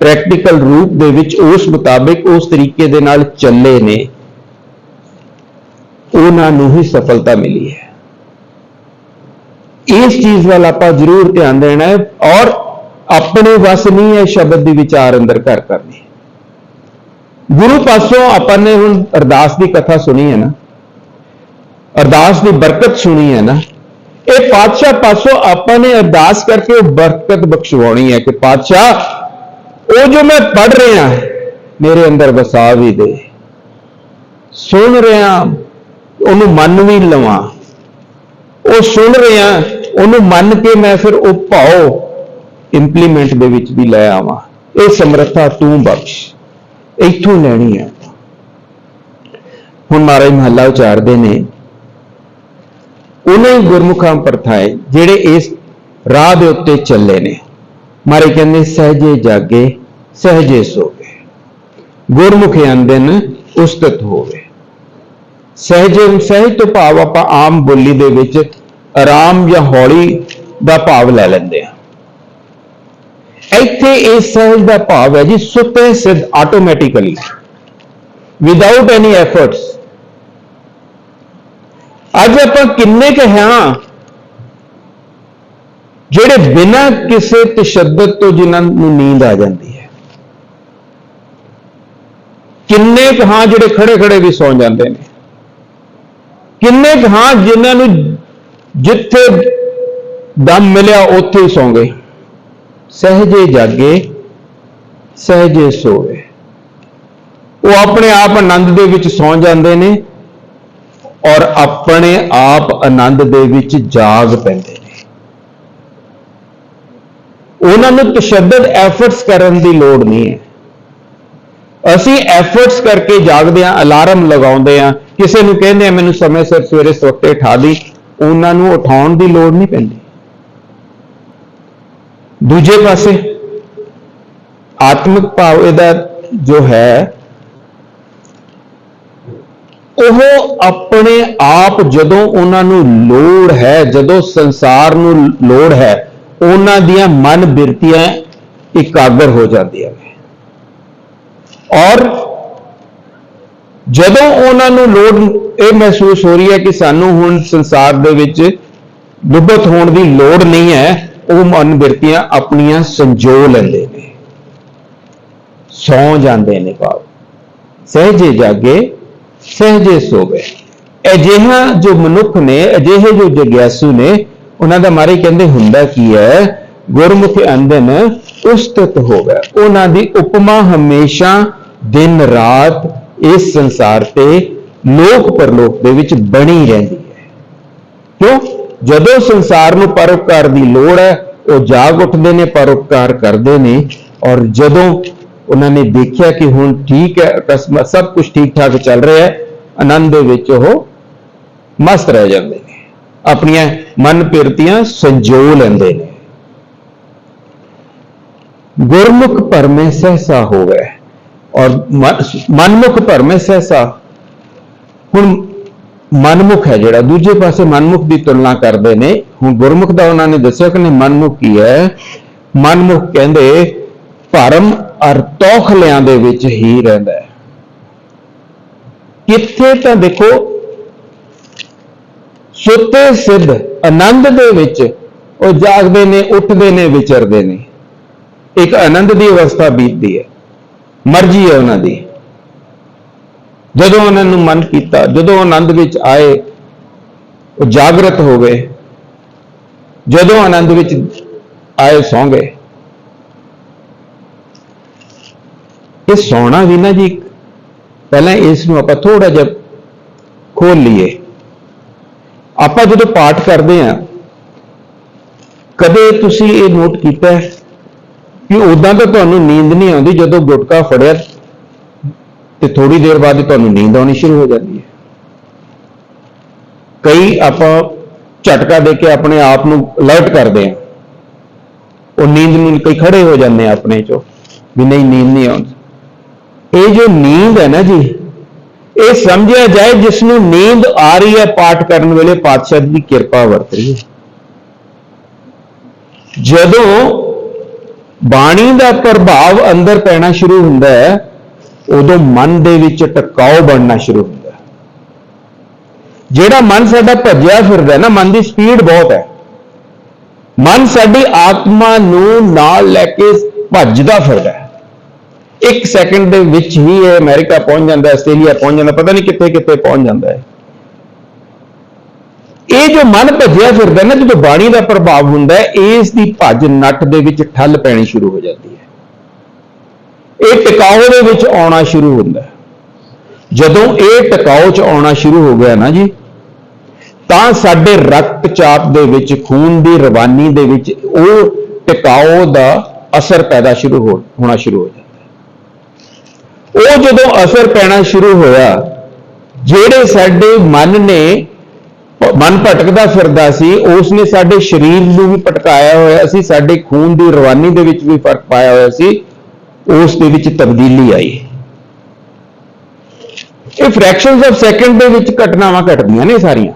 ਪ੍ਰੈਕਟੀਕਲ ਰੂਪ ਦੇ ਵਿੱਚ ਉਸ ਮੁਤਾਬਿਕ ਉਸ ਤਰੀਕੇ ਦੇ ਨਾਲ ਚੱਲੇ ਨੇ। ਉਹਨਾਂ ਨੂੰ ਹੀ ਸਫਲਤਾ ਮਿਲੀ ਹੈ। ਇਸ ਚੀਜ਼ ਵੱਲ ਆਪਾਂ ਜ਼ਰੂਰ ਧਿਆਨ ਦੇਣਾ ਹੈ ਔਰ ਆਪਣੇ ਵਸ ਨਹੀਂ ਹੈ ਸ਼ਬਦ ਦੀ ਵਿਚਾਰ ਅੰਦਰ ਘਰ ਕਰਨੀ। ਗੁਰੂ ਪਾਸੋਂ ਆਪਾਂ ਨੇ ਹੁਣ ਅਰਦਾਸ ਦੀ ਕਥਾ ਸੁਣੀ ਹੈ ਨਾ, ਅਰਦਾਸ ਦੀ ਬਰਕਤ ਸੁਣੀ ਹੈ ਨਾ, ਇਹ ਪਾਤਸ਼ਾਹ ਪਾਸੋਂ ਆਪਾਂ ਨੇ ਅਰਦਾਸ ਕਰਕੇ ਉਹ ਬਰਕਤ ਬਖਸ਼ਵਾਉਣੀ ਹੈ ਕਿ ਪਾਤਸ਼ਾਹ, ਉਹ ਜੋ ਮੈਂ ਪੜ ਰਿਹਾ ਮੇਰੇ ਅੰਦਰ ਵਸਾ ਵੀ ਦੇ। ਸੁਣ ਰਿਹਾ, ਉਹਨੂੰ ਮੰਨ ਵੀ ਲਵਾਂ। ਉਹ ਸੁਣ ਰਿਹਾ ਉਹਨੂੰ ਮੰਨ ਕੇ ਮੈਂ ਫਿਰ ਉਹ ਭਾਉ ਇੰਪਲੀਮੈਂਟ ਦੇ ਵਿੱਚ ਵੀ ਲੈ ਆਵਾਂ। ਇਹ ਸਮਰੱਥਾ ਤੂੰ ਬਖਸ਼। ਇੱਥੋਂ ਲੈਣੀ ਹੈ ਹੁਣ ਮਹਾਰਾਜ ਮਹੱਲਾ ਉਚਾਰਦੇ ਨੇ, ਉਹਨੇ ਗੁਰਮੁਖਾਂ ਪਰਥਾਏ ਜਿਹੜੇ ਇਸ ਰਾਹ ਦੇ ਉੱਤੇ ਚੱਲੇ ਨੇ। ਮਾਰੇ ਕਹਿੰਦੇ, ਸਹਜੇ ਜਾਗੇ, ਸਹਜੇ ਸੋਵੇ। ਗੁਰਮੁਖੇ ਨੇ, ਉਸਤਤ ਹੋਵੇ। ਸਹਜੇ, ਸਹਿਜ ਤੋਂ ਭਾਵ ਆਪਾਂ ਆਮ ਬੋਲੀ ਦੇ ਵਿੱਚ ਆਰਾਮ ਜਾਂ ਹੌਲੀ ਦਾ ਭਾਵ ਲੈ ਲੈਂਦੇ ਆ। ਇੱਥੇ ਇਸ ਸਹਿਜ ਦਾ ਭਾਵ ਹੈ ਜੀ, ਸੁਤੇ ਸਿੱਧ ਆਟੋਮੈਟਿਕਲੀ ਵਿਦਆਊਟ ਐਨੀ ਐਫਰਟਸ ਅੱਜ ਆਪਾਂ ਕਿੰਨੇ ਕੁ ਹਾਂ ਜਿਹੜੇ ਬਿਨਾਂ ਕਿਸੇ ਤਸ਼ੱਦਦ ਤੋਂ ਜਿਨ੍ਹਾਂ ਨੂੰ ਨੀਂਦ ਆ ਜਾਂਦੀ ਹੈ। ਕਿੰਨੇ ਕੁ ਹਾਂ ਜਿਹੜੇ ਖੜੇ ਖੜੇ ਵੀ ਸੌਂ ਜਾਂਦੇ ਨੇ। ਕਿੰਨੇ ਕੁ ਹਾਂ ਜਿਨ੍ਹਾਂ ਨੂੰ ਜਿੱਥੇ ਦਮ ਮਿਲਿਆ, ਉੱਥੇ ਹੀ ਸੌਂ ਗਏ। ਸਹਜੇ ਜਾਗੇ, ਸਹਜੇ ਸੋਵੇ। ਉਹ ਆਪਣੇ ਆਪ ਆਨੰਦ ਦੇ ਵਿੱਚ ਸੌਂ ਜਾਂਦੇ ਨੇ ਔਰ ਆਪਣੇ ਆਪ ਆਨੰਦ ਦੇ ਵਿੱਚ ਜਾਗ ਪੈਂਦੇ ਨੇ। ਉਹਨਾਂ ਨੂੰ ਤਸ਼ੱਦਦ ਐਫਰਟਸ ਕਰਨ ਦੀ ਲੋੜ ਨਹੀਂ ਹੈ। ਅਸੀਂ ਐਫਰਟਸ ਕਰਕੇ ਜਾਗਦੇ ਆ ਅਲਾਰਮ ਲਗਾਉਂਦੇ ਆ ਕਿਸੇ ਨੂੰ ਕਹਿੰਦੇ ਆ ਮੈਨੂੰ ਸਮੇਂ ਸਿਰ ਸਵੇਰੇ ਸੁੱਤੇ ਠਾ ਦੀ। ਉਹਨਾਂ ਨੂੰ ਉਠਾਉਣ ਦੀ ਲੋੜ ਨਹੀਂ ਪੈਂਦੀ। ਦੂਜੇ ਪਾਸੇ ਆਤਮਿਕ ਭਾਵ ਇਹਦਾ ਜੋ ਹੈ, ਉਹ ਆਪਣੇ ਆਪ ਜਦੋਂ ਉਹਨਾਂ ਨੂੰ ਲੋੜ ਹੈ, ਜਦੋਂ ਸੰਸਾਰ ਨੂੰ ਲੋੜ ਹੈ, ਉਹਨਾਂ ਦੀਆਂ ਮਨ ਬਿਰਤੀਆਂ ਇਕਾਗਰ ਹੋ ਜਾਂਦੀਆਂ ਨੇ। ਔਰ ਜਦੋਂ ਉਹਨਾਂ ਨੂੰ ਲੋੜ ਇਹ ਮਹਿਸੂਸ ਹੋ ਰਹੀ ਹੈ ਕਿ ਸਾਨੂੰ ਹੁਣ ਸੰਸਾਰ ਦੇ ਵਿੱਚ ਡੁੱਬਤ ਹੋਣ ਦੀ ਲੋੜ ਨਹੀਂ ਹੈ, ਉਹ ਮਨ ਬਿਰਤੀਆਂ ਆਪਣੀਆਂ ਸੰਜੋ ਲੈਂਦੇ ਨੇ। ਸੌ ਜਾਂਦੇ ਨੇ ਭਾਵ। ਸਹਜੇ ਜਾਗੇ, ਸਹਜੇ ਸੋਵੇ। ਅਜਿਹਾ ਜੋ ਮਨੁੱਖ ਨੇ, ਅਜਿਹੇ ਜੋ ਜਗਿਆਸੂ ਨੇ, ਉਹਨਾਂ ਦਾ ਮਾਰੇ ਕਹਿੰਦੇ ਹੁੰਦਾ ਕੀ ਹੈ, ਗੁਰਮੁਖ ਅੰਦਨ ਉਸਤਤ ਹੋਵੇ। ਉਹਨਾਂ ਦੀ ਉਪਮਾ ਹਮੇਸ਼ਾ ਦਿਨ ਰਾਤ ਇਸ ਸੰਸਾਰ ਤੇ ਲੋਕ ਪਰਲੋਕ ਦੇ ਵਿੱਚ ਬਣੀ ਰਹਿੰਦੀ ਹੈ। ਕਿਉਂ? ਜਦੋਂ ਸੰਸਾਰ ਨੂੰ ਪਰਉਪਕਾਰ ਦੀ ਲੋੜ ਹੈ, ਉਹ ਜਾਗ ਉੱਠਦੇ ਨੇ, ਪਰਉਪਕਾਰ ਕਰਦੇ ਨੇ ਔਰ ਜਦੋਂ ਉਹਨਾਂ ਨੇ ਦੇਖਿਆ ਕਿ ਹੁਣ ਠੀਕ ਹੈ ਅਕਸਮਤ ਸਭ ਕੁਝ ਠੀਕ ਠਾਕ ਚੱਲ ਰਿਹਾ ਹੈ, ਆਨੰਦ ਦੇ ਵਿੱਚ ਉਹ ਮਸਤ ਰਹਿ ਜਾਂਦੇ ਨੇ। ਆਪਣੀਆਂ ਮਨ ਪਿਰਤੀਆਂ ਸੰਜੋ ਲੈਂਦੇ ਨੇ। ਗੁਰਮੁਖ ਪਰਮੇ ਸਹਸਾ ਹੋਵੇ। ਔਰ ਮਨ- ਮਨਮੁਖ ਪਰਮੇ ਸਹਸਾ। ਹੁਣ ਮਨਮੁਖ ਹੈ ਜਿਹੜਾ, ਦੂਜੇ ਪਾਸੇ ਮਨਮੁਖ ਦੀ ਤੁਲਨਾ ਕਰਦੇ ਨੇ। ਹੁਣ ਗੁਰਮੁਖ ਦਾ ਉਹਨਾਂ ਨੇ ਦੱਸਿਆ ਕਿ ਨਹੀਂ, ਮਨਮੁਖ ਕੀ ਹੈ? ਮਨਮੁਖ ਕਹਿੰਦੇ ਭਰਮ ਅਰ ਤੌਖਲਿਆਂ ਦੇ ਵਿੱਚ ਹੀ ਰਹਿੰਦਾ ਹੈ। ਕਿੱਥੇ ਤਾਂ ਦੇਖੋ, ਸੁੱਤੇ ਸਿੱਧ, ਆਨੰਦ ਦੇ ਵਿੱਚ, ਉਹ ਜਾਗਦੇ ਨੇ, ਉੱਠਦੇ ਨੇ, ਵਿਚਰਦੇ ਨੇ। ਇੱਕ ਆਨੰਦ ਦੀ ਅਵਸਥਾ ਬੀਤਦੀ ਹੈ। ਮਰਜ਼ੀ ਹੈ ਉਹਨਾਂ ਦੀ। ਜਦੋਂ ਉਹਨਾਂ ਨੂੰ ਮਨ ਕੀਤਾ, ਜਦੋਂ ਆਨੰਦ ਵਿੱਚ ਆਏ, ਉਹ ਜਾਗਰਤ ਹੋ ਗਏ। ਜਦੋਂ ਆਨੰਦ ਵਿੱਚ ਆਏ, ਸੌਂ ਗਏ। ਇਹ ਸੌਣਾ ਵੀ ਨਾ ਜੀ, ਪਹਿਲਾਂ ਇਸ ਨੂੰ ਆਪਾਂ ਥੋੜਾ ਜਿਹਾ ਖੋਲ ਲਈਏ। ਆਪਾਂ ਜਦੋਂ ਪਾਠ ਕਰਦੇ ਆ ਕਦੇ ਤੁਸੀਂ ਇਹ ਨੋਟ ਕੀਤਾ ਹੈ ਕਿ ਉਦਾਂ ਤਾਂ ਤੁਹਾਨੂੰ ਨੀਂਦ ਨਹੀਂ ਆਉਂਦੀ, ਜਦੋਂ ਗੁਟਕਾ ਫੜਿਆ ਤੇ ਥੋੜੀ ਦੇਰ ਬਾਅਦ ਤੁਹਾਨੂੰ ਨੀਂਦ ਆਉਣੀ ਸ਼ੁਰੂ ਹੋ ਜਾਂਦੀ ਹੈ। ਕਈ ਆਪਾਂ ਝਟਕਾ ਦੇ ਕੇ ਆਪਣੇ ਆਪ ਨੂੰ ਅਲਰਟ ਕਰਦੇ ਹਾਂ। ਉਹ ਨੀਂਦ ਨੂੰ ਕਈ ਖੜੇ ਹੋ ਜਾਂਦੇ ਆ ਆਪਣੇ ਚੋਂ, ਵੀ ਨਹੀਂ, ਨੀਂਦ ਨਹੀਂ ਆਉਂਦੀ। ਇਹ ਜੋ ਨੀਂਦ ਹੈ ਨਾ ਜੀ, ਇਹ ਸਮਝਿਆ ਜਾਏ ਜਿਸ ਨੂੰ ਨੀਂਦ ਆ ਰਹੀ ਹੈ, ਪਾਠ ਕਰਨ ਵੇਲੇ ਪਾਤਸ਼ਾਹ ਦੀ ਕਿਰਪਾ ਵਰਤ ਰਹੀ ਹੈ। ਜਦੋਂ ਬਾਣੀ ਦਾ ਪ੍ਰਭਾਵ ਅੰਦਰ ਪੈਣਾ ਸ਼ੁਰੂ ਹੁੰਦਾ ਹੈ, ਉਦੋਂ ਮਨ ਦੇ ਵਿੱਚ ਟਿਕਾਓ ਬਣਨਾ ਸ਼ੁਰੂ ਹੁੰਦਾ ਜਿਹੜਾ ਮਨ ਸਾਡਾ ਭੱਜਿਆ ਫਿਰਦਾ ਨਾ, ਮਨ ਦੀ ਸਪੀਡ ਬਹੁਤ ਹੈ। ਮਨ ਸਾਡੀ ਆਤਮਾ ਨੂੰ ਨਾਲ ਲੈ ਕੇ ਭੱਜਦਾ ਫਿਰਦਾ ਹੈ। ਇੱਕ ਸੈਕਿੰਡ ਦੇ ਵਿੱਚ ਹੀ ਇਹ ਅਮਰੀਕਾ ਪਹੁੰਚ ਜਾਂਦਾ ਆਸਟ੍ਰੇਲੀਆ ਪਹੁੰਚ ਜਾਂਦਾ ਪਤਾ ਨਹੀਂ ਕਿੱਥੇ ਕਿੱਥੇ ਪਹੁੰਚ ਜਾਂਦਾ ਹੈ। ਇਹ ਜੋ ਮਨ ਭੱਜਿਆ ਫਿਰਦਾ ਨਾ, ਜਦੋਂ ਬਾਣੀ ਦਾ ਪ੍ਰਭਾਵ ਹੁੰਦਾ ਹੈ, ਇਸ ਦੀ ਭੱਜ ਨੱਟ ਦੇ ਵਿੱਚ ਠੱਲ ਪੈਣੀ ਸ਼ੁਰੂ ਹੋ ਜਾਂਦੀ ਹੈ। ਇਹ ਟਿਕਾਓ ਦੇ ਵਿੱਚ ਆਉਣਾ ਸ਼ੁਰੂ ਹੁੰਦਾ ਹੈ। ਜਦੋਂ ਇਹ ਟਿਕਾਓ 'ਚ ਆਉਣਾ ਸ਼ੁਰੂ ਹੋ ਗਿਆ ਨਾ ਜੀ, ਤਾਂ ਸਾਡੇ ਰਕਤ ਚਾਪ ਦੇ ਵਿੱਚ, ਖੂਨ ਦੀ ਰਵਾਨੀ ਦੇ ਵਿੱਚ ਉਹ ਟਿਕਾਓ ਦਾ ਅਸਰ ਪੈਦਾ ਸ਼ੁਰੂ ਹੋ, ਹੋਣਾ ਸ਼ੁਰੂ ਹੋ ਜਾਂਦਾ ਉਹ ਜਦੋਂ ਅਸਰ ਪੈਣਾ ਸ਼ੁਰੂ ਹੋਇਆ, ਜਿਹੜੇ ਸਾਡੇ ਮਨ ਨੇ ਮਨ ਭਟਕਦਾ ਫਿਰਦਾ ਸੀ ਉਸ ਨੇ ਸਾਡੇ ਸਰੀਰ ਨੂੰ ਵੀ ਭਟਕਾਇਆ ਹੋਇਆ ਸੀ, ਸਾਡੇ ਖੂਨ ਦੀ ਰਵਾਨੀ ਦੇ ਵਿੱਚ ਵੀ ਫ਼ਰਕ ਪਾਇਆ ਹੋਇਆ ਸੀ, ਉਸ ਦੇ ਵਿੱਚ ਤਬਦੀਲੀ ਆਈ। ਇਹ ਫ੍ਰੈਕਸ਼ਨਸ ਆਫ ਸੈਕਿੰਡ ਦੇ ਵਿੱਚ ਘਟਨਾਵਾਂ ਘਟਦੀਆਂ ਨੇ ਸਾਰੀਆਂ।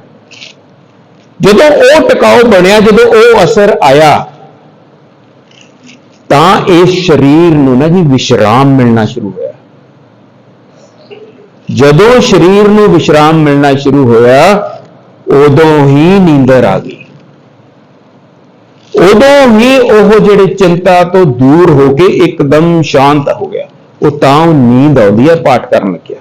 ਜਦੋਂ ਉਹ ਟਿਕਾਓ ਬਣਿਆ, ਜਦੋਂ ਉਹ ਅਸਰ ਆਇਆ, ਤਾਂ ਇਸ ਸਰੀਰ ਨੂੰ ਨਾ ਜੀ ਵਿਸ਼ਰਾਮ ਮਿਲਣਾ ਸ਼ੁਰੂ ਹੋਇਆ। ਜਦੋਂ ਸਰੀਰ ਨੂੰ ਵਿਸ਼ਰਾਮ ਮਿਲਣਾ ਸ਼ੁਰੂ ਹੋਇਆ ਉਦੋਂ ਹੀ ਨੀਂਦਰ ਆ ਗਈ। ਉਦੋਂ ਹੀ ਉਹ ਜਿਹੜੇ ਚਿੰਤਾ ਤੋਂ ਦੂਰ ਹੋ ਕੇ ਇੱਕਦਮ ਸ਼ਾਂਤ ਹੋ ਗਿਆ। ਉਹ ਤਾਂ ਉਹ ਨੀਂਦ ਆਉਂਦੀ ਹੈ ਪਾਠ ਕਰਨ ਲੱਗਿਆ।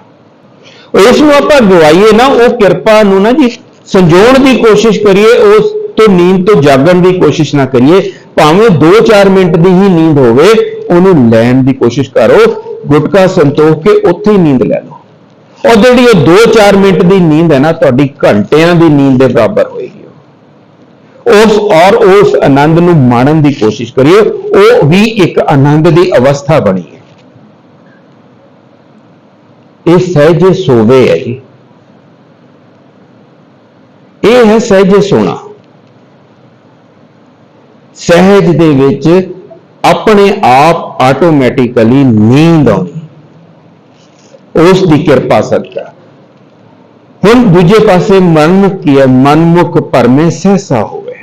ਇਸ ਨੂੰ ਆਪਾਂ ਗਵਾਈਏ ਨਾ, ਉਹ ਕਿਰਪਾ ਨੂੰ ਨਾ ਜੀ, ਸੰਜੋਣ ਦੀ ਕੋਸ਼ਿਸ਼ ਕਰੀਏ, ਉਸ ਤੋਂ ਨੀਂਦ ਤੋਂ ਜਾਗਣ ਦੀ ਕੋਸ਼ਿਸ਼ ਨਾ ਕਰੀਏ, ਭਾਵੇਂ 2-4 ਮਿੰਟ ਦੀ ਹੀ ਨੀਂਦ ਹੋਵੇ, ਉਹਨੂੰ ਲੈਣ ਦੀ ਕੋਸ਼ਿਸ਼ ਕਰੋ, ਗੁਟਕਾ ਸੰਤੋਖ ਕੇ ਉੱਥੇ ਹੀ ਨੀਂਦ ਲੈ ਲਓ। ਉਹ ਜਿਹੜੀ ਉਹ 2-4 ਮਿੰਟ ਦੀ ਨੀਂਦ ਹੈ ਨਾ, ਤੁਹਾਡੀ ਘੰਟਿਆਂ ਦੀ ਨੀਂਦ ਦੇ ਬਰਾਬਰ ਹੋਏਗੀ। ਉਸ ਔਰ ਉਸ ਆਨੰਦ ਨੂੰ ਮਾਣਨ ਦੀ ਕੋਸ਼ਿਸ਼ ਕਰੀਏ ਉਹ ਵੀ ਇੱਕ ਆਨੰਦ ਦੀ ਅਵਸਥਾ ਬਣੀ ਹੈ। ਇਹ ਸਹਿਜੇ ਸੋਵੇ ਹੈ ਜੀ। ਇਹ ਹੈ ਸਹਿਜੇ ਸੋਣਾ। ਸਹਿਜ ਦੇ ਵਿੱਚ ਆਪਣੇ ਆਪ ਆਟੋਮੈਟਿਕਲੀ ਨੀਂਦ ਆਉਂਦੀ ਉਸ ਦੀ ਕਿਰਪਾ ਸਦਕਾ। ਹੁਣ ਦੂਜੇ ਪਾਸੇ ਮਨਮੁਖ ਕੀ ਹੈ, ਮਨਮੁਖ ਪਰਮੇ ਸਹਿਸਾ ਹੋਵੇ।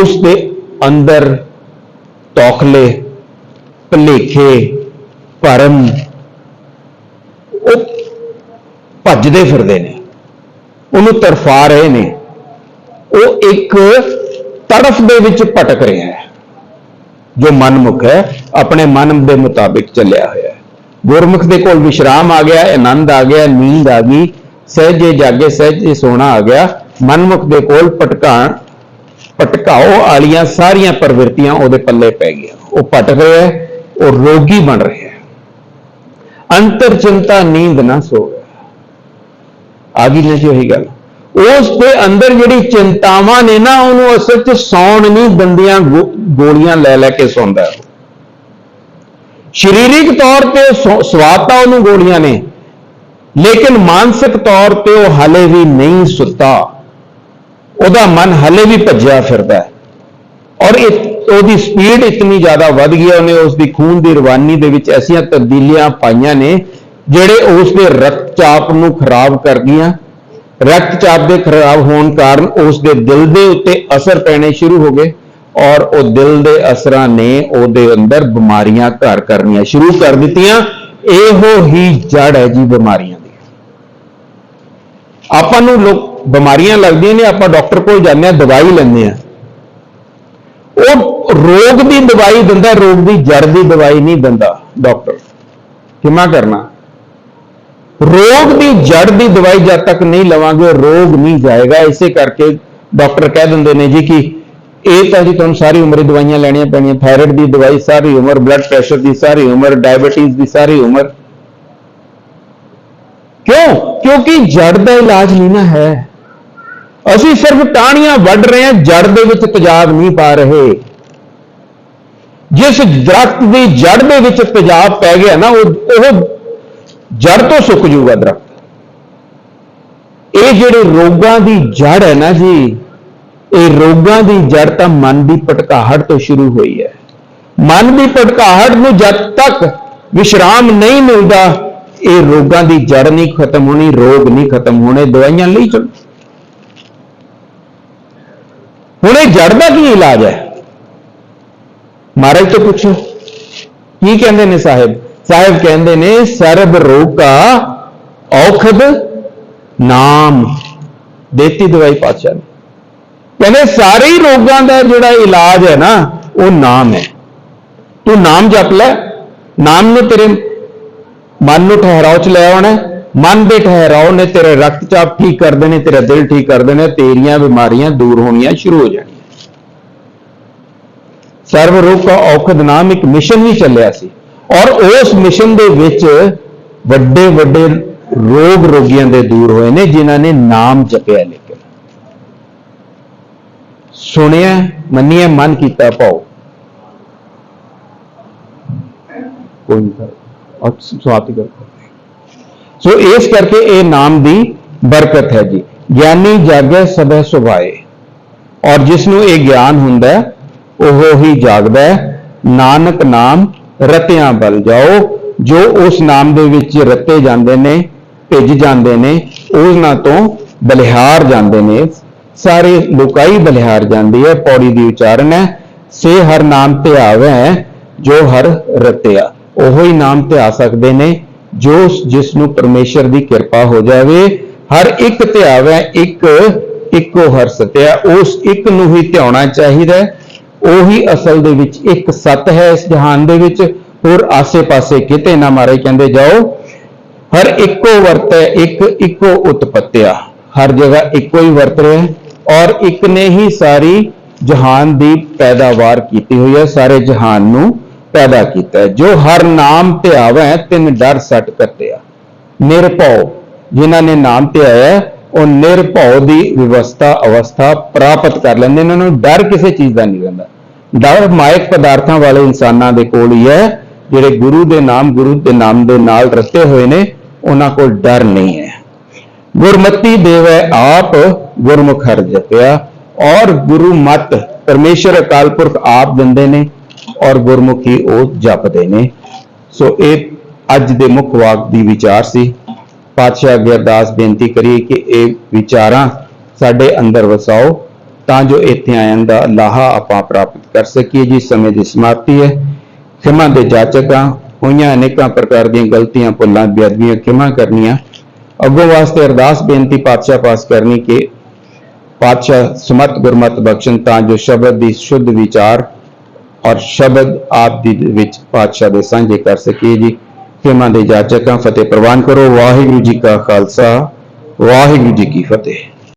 ਉਸ ਦੇ ਅੰਦਰ ਤੌਖਲੇ, ਭਲੇਖੇ, ਭਰਮ ਉਹ ਭੱਜਦੇ ਫਿਰਦੇ ਨੇ। ਉਹਨੂੰ ਤਰਫਾ ਰਹੇ ਨੇ। ਉਹ ਇੱਕ ਤੜਫ ਦੇ ਵਿੱਚ ਭਟਕ ਰਿਹਾ ਹੈ। ਜੋ ਮਨਮੁਖ ਹੈ, ਆਪਣੇ ਮਨ ਦੇ ਮੁਤਾਬਿਕ ਚੱਲਿਆ ਹੋਇਆ ਹੈ। ਗੁਰਮੁਖ ਦੇ ਕੋਲ ਵਿਸ਼ਰਾਮ ਆ ਗਿਆ, ਆਨੰਦ ਆ ਗਿਆ, ਨੀਂਦ ਆ ਗਈ, ਸਹਿਜੇ ਜਾਗੇ, ਸਹਿਜੇ ਸੋਣਾ ਆ ਗਿਆ, ਮਨਮੁਖ ਦੇ ਕੋਲ ਭਟਕਾਣ, ਭਟਕਾਓ ਵਾਲੀਆਂ ਸਾਰੀਆਂ ਪ੍ਰਵਿਰਤੀਆਂ ਉਹਦੇ ਪੱਲੇ ਪੈ ਗਈਆਂ। ਉਹ ਭਟਕ ਰਿਹਾ ਹੈ, ਉਹ ਰੋਗੀ ਬਣ ਰਿਹਾ ਹੈ। ਅੰਤਰ ਚਿੰਤਾ, ਨੀਂਦ ਨਾ ਸੋ। ਆ ਗਈ ਨਾ ਜੀ ਉਹੀ ਗੱਲ। ਉਸ ਦੇ ਅੰਦਰ ਜਿਹੜੀ ਚਿੰਤਾਵਾਂ ਨੇ ਨਾ, ਉਹਨੂੰ ਅਸਲ 'ਚ ਸੌਣ ਨਹੀਂ ਦਿੰਦੀਆਂ, ਗੋ- ਗੋਲੀਆਂ ਲੈ ਲੈ ਕੇ ਸੌਂਦਾ ਹੈ ਸਰੀਰਿਕ ਤੌਰ ਤੇ ਸੌ- ਸਵਾਦ ਤਾਂ ਉਹਨੂੰ ਗੋਲੀਆਂ ਨੇ, ਲੇਕਿਨ ਮਾਨਸਿਕ ਤੌਰ ਤੇ ਉਹ ਹਲੇ ਵੀ ਨਹੀਂ ਸੁੱਤਾ। ਉਹਦਾ ਮਨ ਹਲੇ ਵੀ ਭੱਜਿਆ ਫਿਰਦਾ ਹੈ। ਔਰ ਉਹਦੀ ਸਪੀਡ ਇਤਨੀ ਜ਼ਿਆਦਾ ਵੱਧ ਗਈ ਹੈ, ਉਹਨੇ ਉਸ ਦੀ ਖੂਨ ਦੀ ਰਵਾਨੀ ਦੇ ਵਿੱਚ ਐਸੀਆਂ ਤਬਦੀਲੀਆਂ ਪਾਈਆਂ ਨੇ, ਜਿਹੜੇ ਉਸ ਦੇ ਰਕਤ ਚਾਪ ਨੂੰ ਖਰਾਬ ਕਰਦੀਆਂ। ਗਈਆਂ ਰਕਤ ਚਾਪ ਦੇ ਖਰਾਬ ਹੋਣ ਕਾਰਨ ਉਸ ਦੇ ਦਿਲ ਦੇ ਉੱਤੇ ਅਸਰ ਪੈਣੇ ਸ਼ੁਰੂ ਹੋ ਗਏ। ਔਰ ਉਹ ਦਿਲ ਦੇ ਅਸਰਾਂ ਨੇ ਉਹਦੇ ਅੰਦਰ ਬਿਮਾਰੀਆਂ ਘਰ ਕਰਨੀਆਂ ਸ਼ੁਰੂ ਕਰ ਦਿੱਤੀਆਂ। ਇਹੋ ਹੀ ਜੜ ਹੈ ਜੀ ਬਿਮਾਰੀਆਂ ਦੀ। ਆਪਾਂ ਨੂੰ ਲੋਕ ਬਿਮਾਰੀਆਂ ਲੱਗਦੀਆਂ ਨੇ, ਆਪਾਂ ਡਾਕਟਰ ਕੋਲ ਜਾਂਦੇ ਆ ਦਵਾਈ ਲੈਂਦੇ ਆ ਉਹ ਰੋਗ ਦੀ ਦਵਾਈ ਦਿੰਦਾ, ਰੋਗ ਦੀ ਜੜ ਦੀ ਦਵਾਈ ਨਹੀਂ ਦਿੰਦਾ ਡਾਕਟਰ। ਕਿਵੇਂ ਕਰਨਾ? ਰੋਗ ਦੀ ਜੜ ਦੀ ਦਵਾਈ ਜਦ ਤੱਕ ਨਹੀਂ ਲਵਾਂਗੇ, ਰੋਗ ਨਹੀਂ ਜਾਏਗਾ। ਇਸੇ ਕਰਕੇ ਡਾਕਟਰ ਕਹਿ ਦਿੰਦੇ ਨੇ ਜੀ ਕਿ ਇਹ ਤਾਂ ਜੀ ਤੁਹਾਨੂੰ ਸਾਰੀ ਉਮਰ ਦਵਾਈਆਂ ਲੈਣੀਆਂ ਪੈਣੀਆਂ ਥਾਇਰਾਇਡ ਦੀ ਦਵਾਈ ਸਾਰੀ ਉਮਰ ਬਲੱਡ ਪ੍ਰੈਸ਼ਰ ਦੀ ਸਾਰੀ ਉਮਰ ਡਾਇਬੀਟੀਜ਼ ਦੀ ਸਾਰੀ ਉਮਰ। ਕਿਉਂ? ਕਿਉਂਕਿ ਜੜ ਦਾ ਇਲਾਜ ਨਹੀਂ ਨਾ ਹੈ। ਅਸੀਂ ਸਿਰਫ ਟਾਹਣੀਆਂ ਵੱਢ ਰਹੇ ਹਾਂ, ਜੜ ਦੇ ਵਿੱਚ ਤੇਜ਼ਾਬ ਨਹੀਂ ਪਾ ਰਹੇ। ਜਿਸ ਦਰਖਤ ਦੀ ਜੜ ਦੇ ਵਿੱਚ ਤੇਜ਼ਾਬ ਪੈ ਗਿਆ ਨਾ, ਉਹ ਉਹ ਜੜ ਤੋਂ ਸੁੱਕ ਜੂਗਾ ਦਰਖਤ। ਇਹ ਜਿਹੜੇ ਰੋਗਾਂ ਦੀ ਜੜ ਹੈ ਨਾ ਜੀ ਇਹ ਰੋਗਾਂ ਦੀ ਜੜ ਤਾਂ ਮਨ ਦੀ ਭਟਕਾਹਟ ਤੋਂ ਸ਼ੁਰੂ ਹੋਈ ਹੈ। ਮਨ ਦੀ ਭਟਕਾਹਟ ਨੂੰ ਜਦ ਤੱਕ ਵਿਸ਼ਰਾਮ ਨਹੀਂ ਮਿਲਦਾ, ਇਹ ਰੋਗਾਂ ਦੀ ਜੜ ਨਹੀਂ ਖਤਮ ਹੋਣੀ, ਰੋਗ ਨਹੀਂ ਖਤਮ ਹੋਣੇ, ਦਵਾਈਆਂ ਲਈ ਚਲੋ। ਹੁਣ ਇਹ ਜੜ ਦਾ ਕੀ ਇਲਾਜ ਹੈ? ਮਹਾਰਾਜ ਤੋਂ ਪੁੱਛੋ। ਕੀ ਕਹਿੰਦੇ ਨੇ ਸਾਹਿਬ? ਸਾਹਿਬ ਕਹਿੰਦੇ ਨੇ, ਸਰਬ ਰੋਗਾ ਕਾ ਔਖਦ ਨਾਮ ਦੇਤੀ ਦਵਾਈ ਪਾਤਸ਼ਾਹ ਨੇ। ਕਹਿੰਦੇ ਸਾਰੇ ਹੀ ਰੋਗਾਂ ਦਾ ਜਿਹੜਾ ਇਲਾਜ ਹੈ ਨਾ, ਉਹ ਨਾਮ ਹੈ। ਤੂੰ ਨਾਮ ਜਪ ਲੈ। ਨਾਮ ਨੇ ਤੇਰੇ ਮਨ ਨੂੰ ਠਹਿਰਾਓ, ਚ ਲੈ ਆਉਣਾ ਮਨ ਦੇ ਠਹਿਰਾਓ ਨੇ ਤੇਰੇ ਰਕਤਚਾਪ ਠੀਕ ਕਰਦੇ ਨੇ ਤੇਰਾ ਦਿਲ ਠੀਕ ਕਰਦੇ ਨੇ ਤੇਰੀਆਂ ਬਿਮਾਰੀਆਂ ਦੂਰ ਹੋਣੀਆਂ ਸ਼ੁਰੂ ਹੋ ਜਾਣੀਆਂ। ਸਰਵ ਰੋਗ ਕਾ ਔਖਦ ਨਾਮ ਇੱਕ ਮਿਸ਼ਨ ਵੀ ਚੱਲਿਆ ਸੀ। ਔਰ ਉਸ ਮਿਸ਼ਨ ਦੇ ਵਿੱਚ ਵੱਡੇ ਵੱਡੇ ਰੋਗ ਰੋਗੀਆਂ ਦੇ ਦੂਰ ਹੋਏ ਨੇ, ਜਿਨ੍ਹਾਂ ਨੇ ਨਾਮ ਜਪਿਆ ਲੇਕਿਨ ਸੁਣਿਆ, ਮੰਨਿਆ, ਮਨ ਕੀਤਾ ਪਾਓ। ਕੋਈ ਔਰ ਸਵਾਤੀ ਕਰੋ। ਸੋ ਇਸ ਕਰਕੇ ਇਹ ਨਾਮ ਦੀ ਬਰਕਤ ਹੈ ਜੀ। ਗਿਆਨੀ ਜਾਗੈ ਸਭੈ ਸੁਭਾਏ। ਔਰ ਜਿਸ ਨੂੰ ਇਹ ਗਿਆਨ ਹੁੰਦਾ ਉਹ ਹੀ ਜਾਗਦਾ ਹੈ। ਨਾਨਕ ਨਾਮ ਰਤਿਆਂ ਬਲ ਜਾਓ। ਜੋ ਉਸ ਨਾਮ ਦੇ ਵਿੱਚ ਰਤੇ ਜਾਂਦੇ ਨੇ, ਭਿੱਜ ਜਾਂਦੇ ਨੇ, ਉਹਨਾਂ ਤੋਂ ਬਲਿਹਾਰ ਜਾਂਦੇ ਨੇ। ਸਾਰੇ ਲੋਕਾਈ ਬਲਿਹਾਰ ਜਾਂਦੀ ਹੈ ਪੌੜੀ ਦੀ ਉਚਾਰਨ ਹੈ, ਸੇ ਹਰ ਨਾਮ ਧਿਆਵੈ ਜੋ ਹਰ ਰਤਿਆ। ਉਹੋ ਹੀ ਨਾਮ ਧਿਆ ਸਕਦੇ ਨੇ, ਜੋ ਜਿਸ ਨੂੰ ਪਰਮੇਸ਼ਰ ਦੀ ਕਿਰਪਾ ਹੋ ਜਾਵੇ। ਹਰ ਇੱਕ ਧਿਆਵੈ ਇੱਕ, ਇੱਕੋ ਹਰ ਸਤਿਆ। ਉਸ ਇੱਕ ਨੂੰ ਹੀ ਧਿਆਉਣਾ ਚਾਹੀਦਾ ਉਹੀ ਅਸਲ ਦੇ ਵਿੱਚ ਇੱਕ ਸਤ ਹੈ ਇਸ ਜਹਾਨ ਦੇ ਵਿੱਚ। ਹੋਰ ਆਸੇ-ਪਾਸੇ ਕਿਤੇ ਨਾ ਮਾਰੇ ਕਹਿੰਦੇ ਜਾਓ, ਹਰ ਇੱਕੋ ਵਰਤੈ, ਇੱਕ, ਇੱਕੋ ਉਤਪਤਿਆ। ਹਰ ਜਗ੍ਹਾ ਇੱਕੋ ਹੀ ਵਰਤ ਰਿਹਾ ਹੈ। ਔਰ ਇੱਕ ਨੇ ਹੀ ਸਾਰੀ ਜਹਾਨ ਦੀ ਪੈਦਾਵਾਰ ਕੀਤੀ ਹੋਈ ਹੈ ਸਾਰੇ ਜਹਾਨ ਨੂੰ ਪੈਦਾ ਕੀਤਾ ਹੈ। ਜੋ ਹਰ ਨਾਮ ਧਿਆਵੈ ਤਿੰਨ ਡਰ ਸਟ ਕਰਤਿਆ ਨਿਰਭਉ ਜਿਨ੍ਹਾਂ ਨੇ ਨਾਮ ਧਿਆਇਆ ਹੈ, ਉਹ ਨਿਰਭਉ ਦੀ ਵਿਵਸਥਾ ਅਵਸਥਾ ਪ੍ਰਾਪਤ ਕਰ ਲੈਂਦੇ ਇਹਨਾਂ ਨੂੰ ਡਰ ਕਿਸੇ ਚੀਜ਼ ਦਾ ਨਹੀਂ ਰਹਿੰਦਾ। ਡਰ ਮਾਇਕ ਪਦਾਰਥਾਂ ਵਾਲੇ ਇਨਸਾਨਾਂ ਦੇ ਕੋਲ ਹੀ ਹੈ। ਜਿਹੜੇ ਗੁਰੂ ਦੇ ਨਾਮ ਗੁਰੂ ਦੇ ਨਾਮ ਦੇ ਨਾਲ ਰਤੇ ਹੋਏ ਨੇ ਉਹਨਾਂ ਕੋਲ ਡਰ ਨਹੀਂ ਹੈ। ਗੁਰਮਤੀ ਦੇਵੈ ਆਪ, ਗੁਰਮੁਖ ਹਰ ਜਪਿਆ। ਔਰ ਗੁਰੂ ਮਤ ਪਰਮੇਸ਼ਰ ਅਕਾਲ ਪੁਰਖ ਆਪ ਦਿੰਦੇ ਨੇ ਔਰ ਗੁਰਮੁਖੀ ਉਹ ਜਪਦੇ ਨੇ। ਸੋ ਇਹ ਅੱਜ ਦੇ ਮੁੱਖ ਵਾਕ ਦੀ ਵਿਚਾਰ ਸੀ। ਪਾਤਸ਼ਾਹ ਅੱਗੇ ਅਰਦਾਸ ਬੇਨਤੀ ਕਰੀਏ ਕਿ ਇਹ ਵਿਚਾਰਾਂ ਸਾਡੇ ਅੰਦਰ ਵਸਾਓ ਤਾਂ ਜੋ ਇੱਥੇ ਆਇਆਂ ਦਾ ਲਾਹਾ ਆਪਾਂ ਪ੍ਰਾਪਤ ਕਰ ਸਕੀਏ। ਜੀ ਸਮੇਂ ਦੀ ਸਮਾਪਤੀ ਹੈ, ਖਿਮਾ ਦੇ ਜਾਚਕਾਂ ਹੋਈਆਂ ਅਨੇਕਾਂ ਪ੍ਰਕਾਰ ਦੀਆਂ ਗਲਤੀਆਂ, ਭੁੱਲਾਂ, ਬੇਅਦਬੀਆਂ ਖਿਮਾ ਕਰਨੀਆਂ ਅੱਗੋਂ ਵਾਸਤੇ ਅਰਦਾਸ ਬੇਨਤੀ ਪਾਤਸ਼ਾਹ ਪਾਸ ਕਰਨੀ ਕਿ ਪਾਤਸ਼ਾਹ ਸਮਤ ਗੁਰਮਤ ਬਖਸ਼ਣ ਤਾਂ ਜੋ ਸ਼ਬਦ ਦੀ ਸ਼ੁੱਧ ਵਿਚਾਰ ਔਰ ਸ਼ਬਦ ਆਪ ਦੀ ਵਿੱਚ ਪਾਤਸ਼ਾਹ ਦੇ ਸਾਂਝੇ ਕਰ ਸਕੀਏ ਜੀ। ਖਿਮਾ ਦੇ ਜਾਚਕਾਂ ਫਤਿਹ ਪ੍ਰਵਾਨ ਕਰੋ। ਵਾਹਿਗੁਰੂ ਜੀ ਕਾ ਖਾਲਸਾ, ਵਾਹਿਗੁਰੂ ਜੀ ਕੀ ਫਤਿਹ।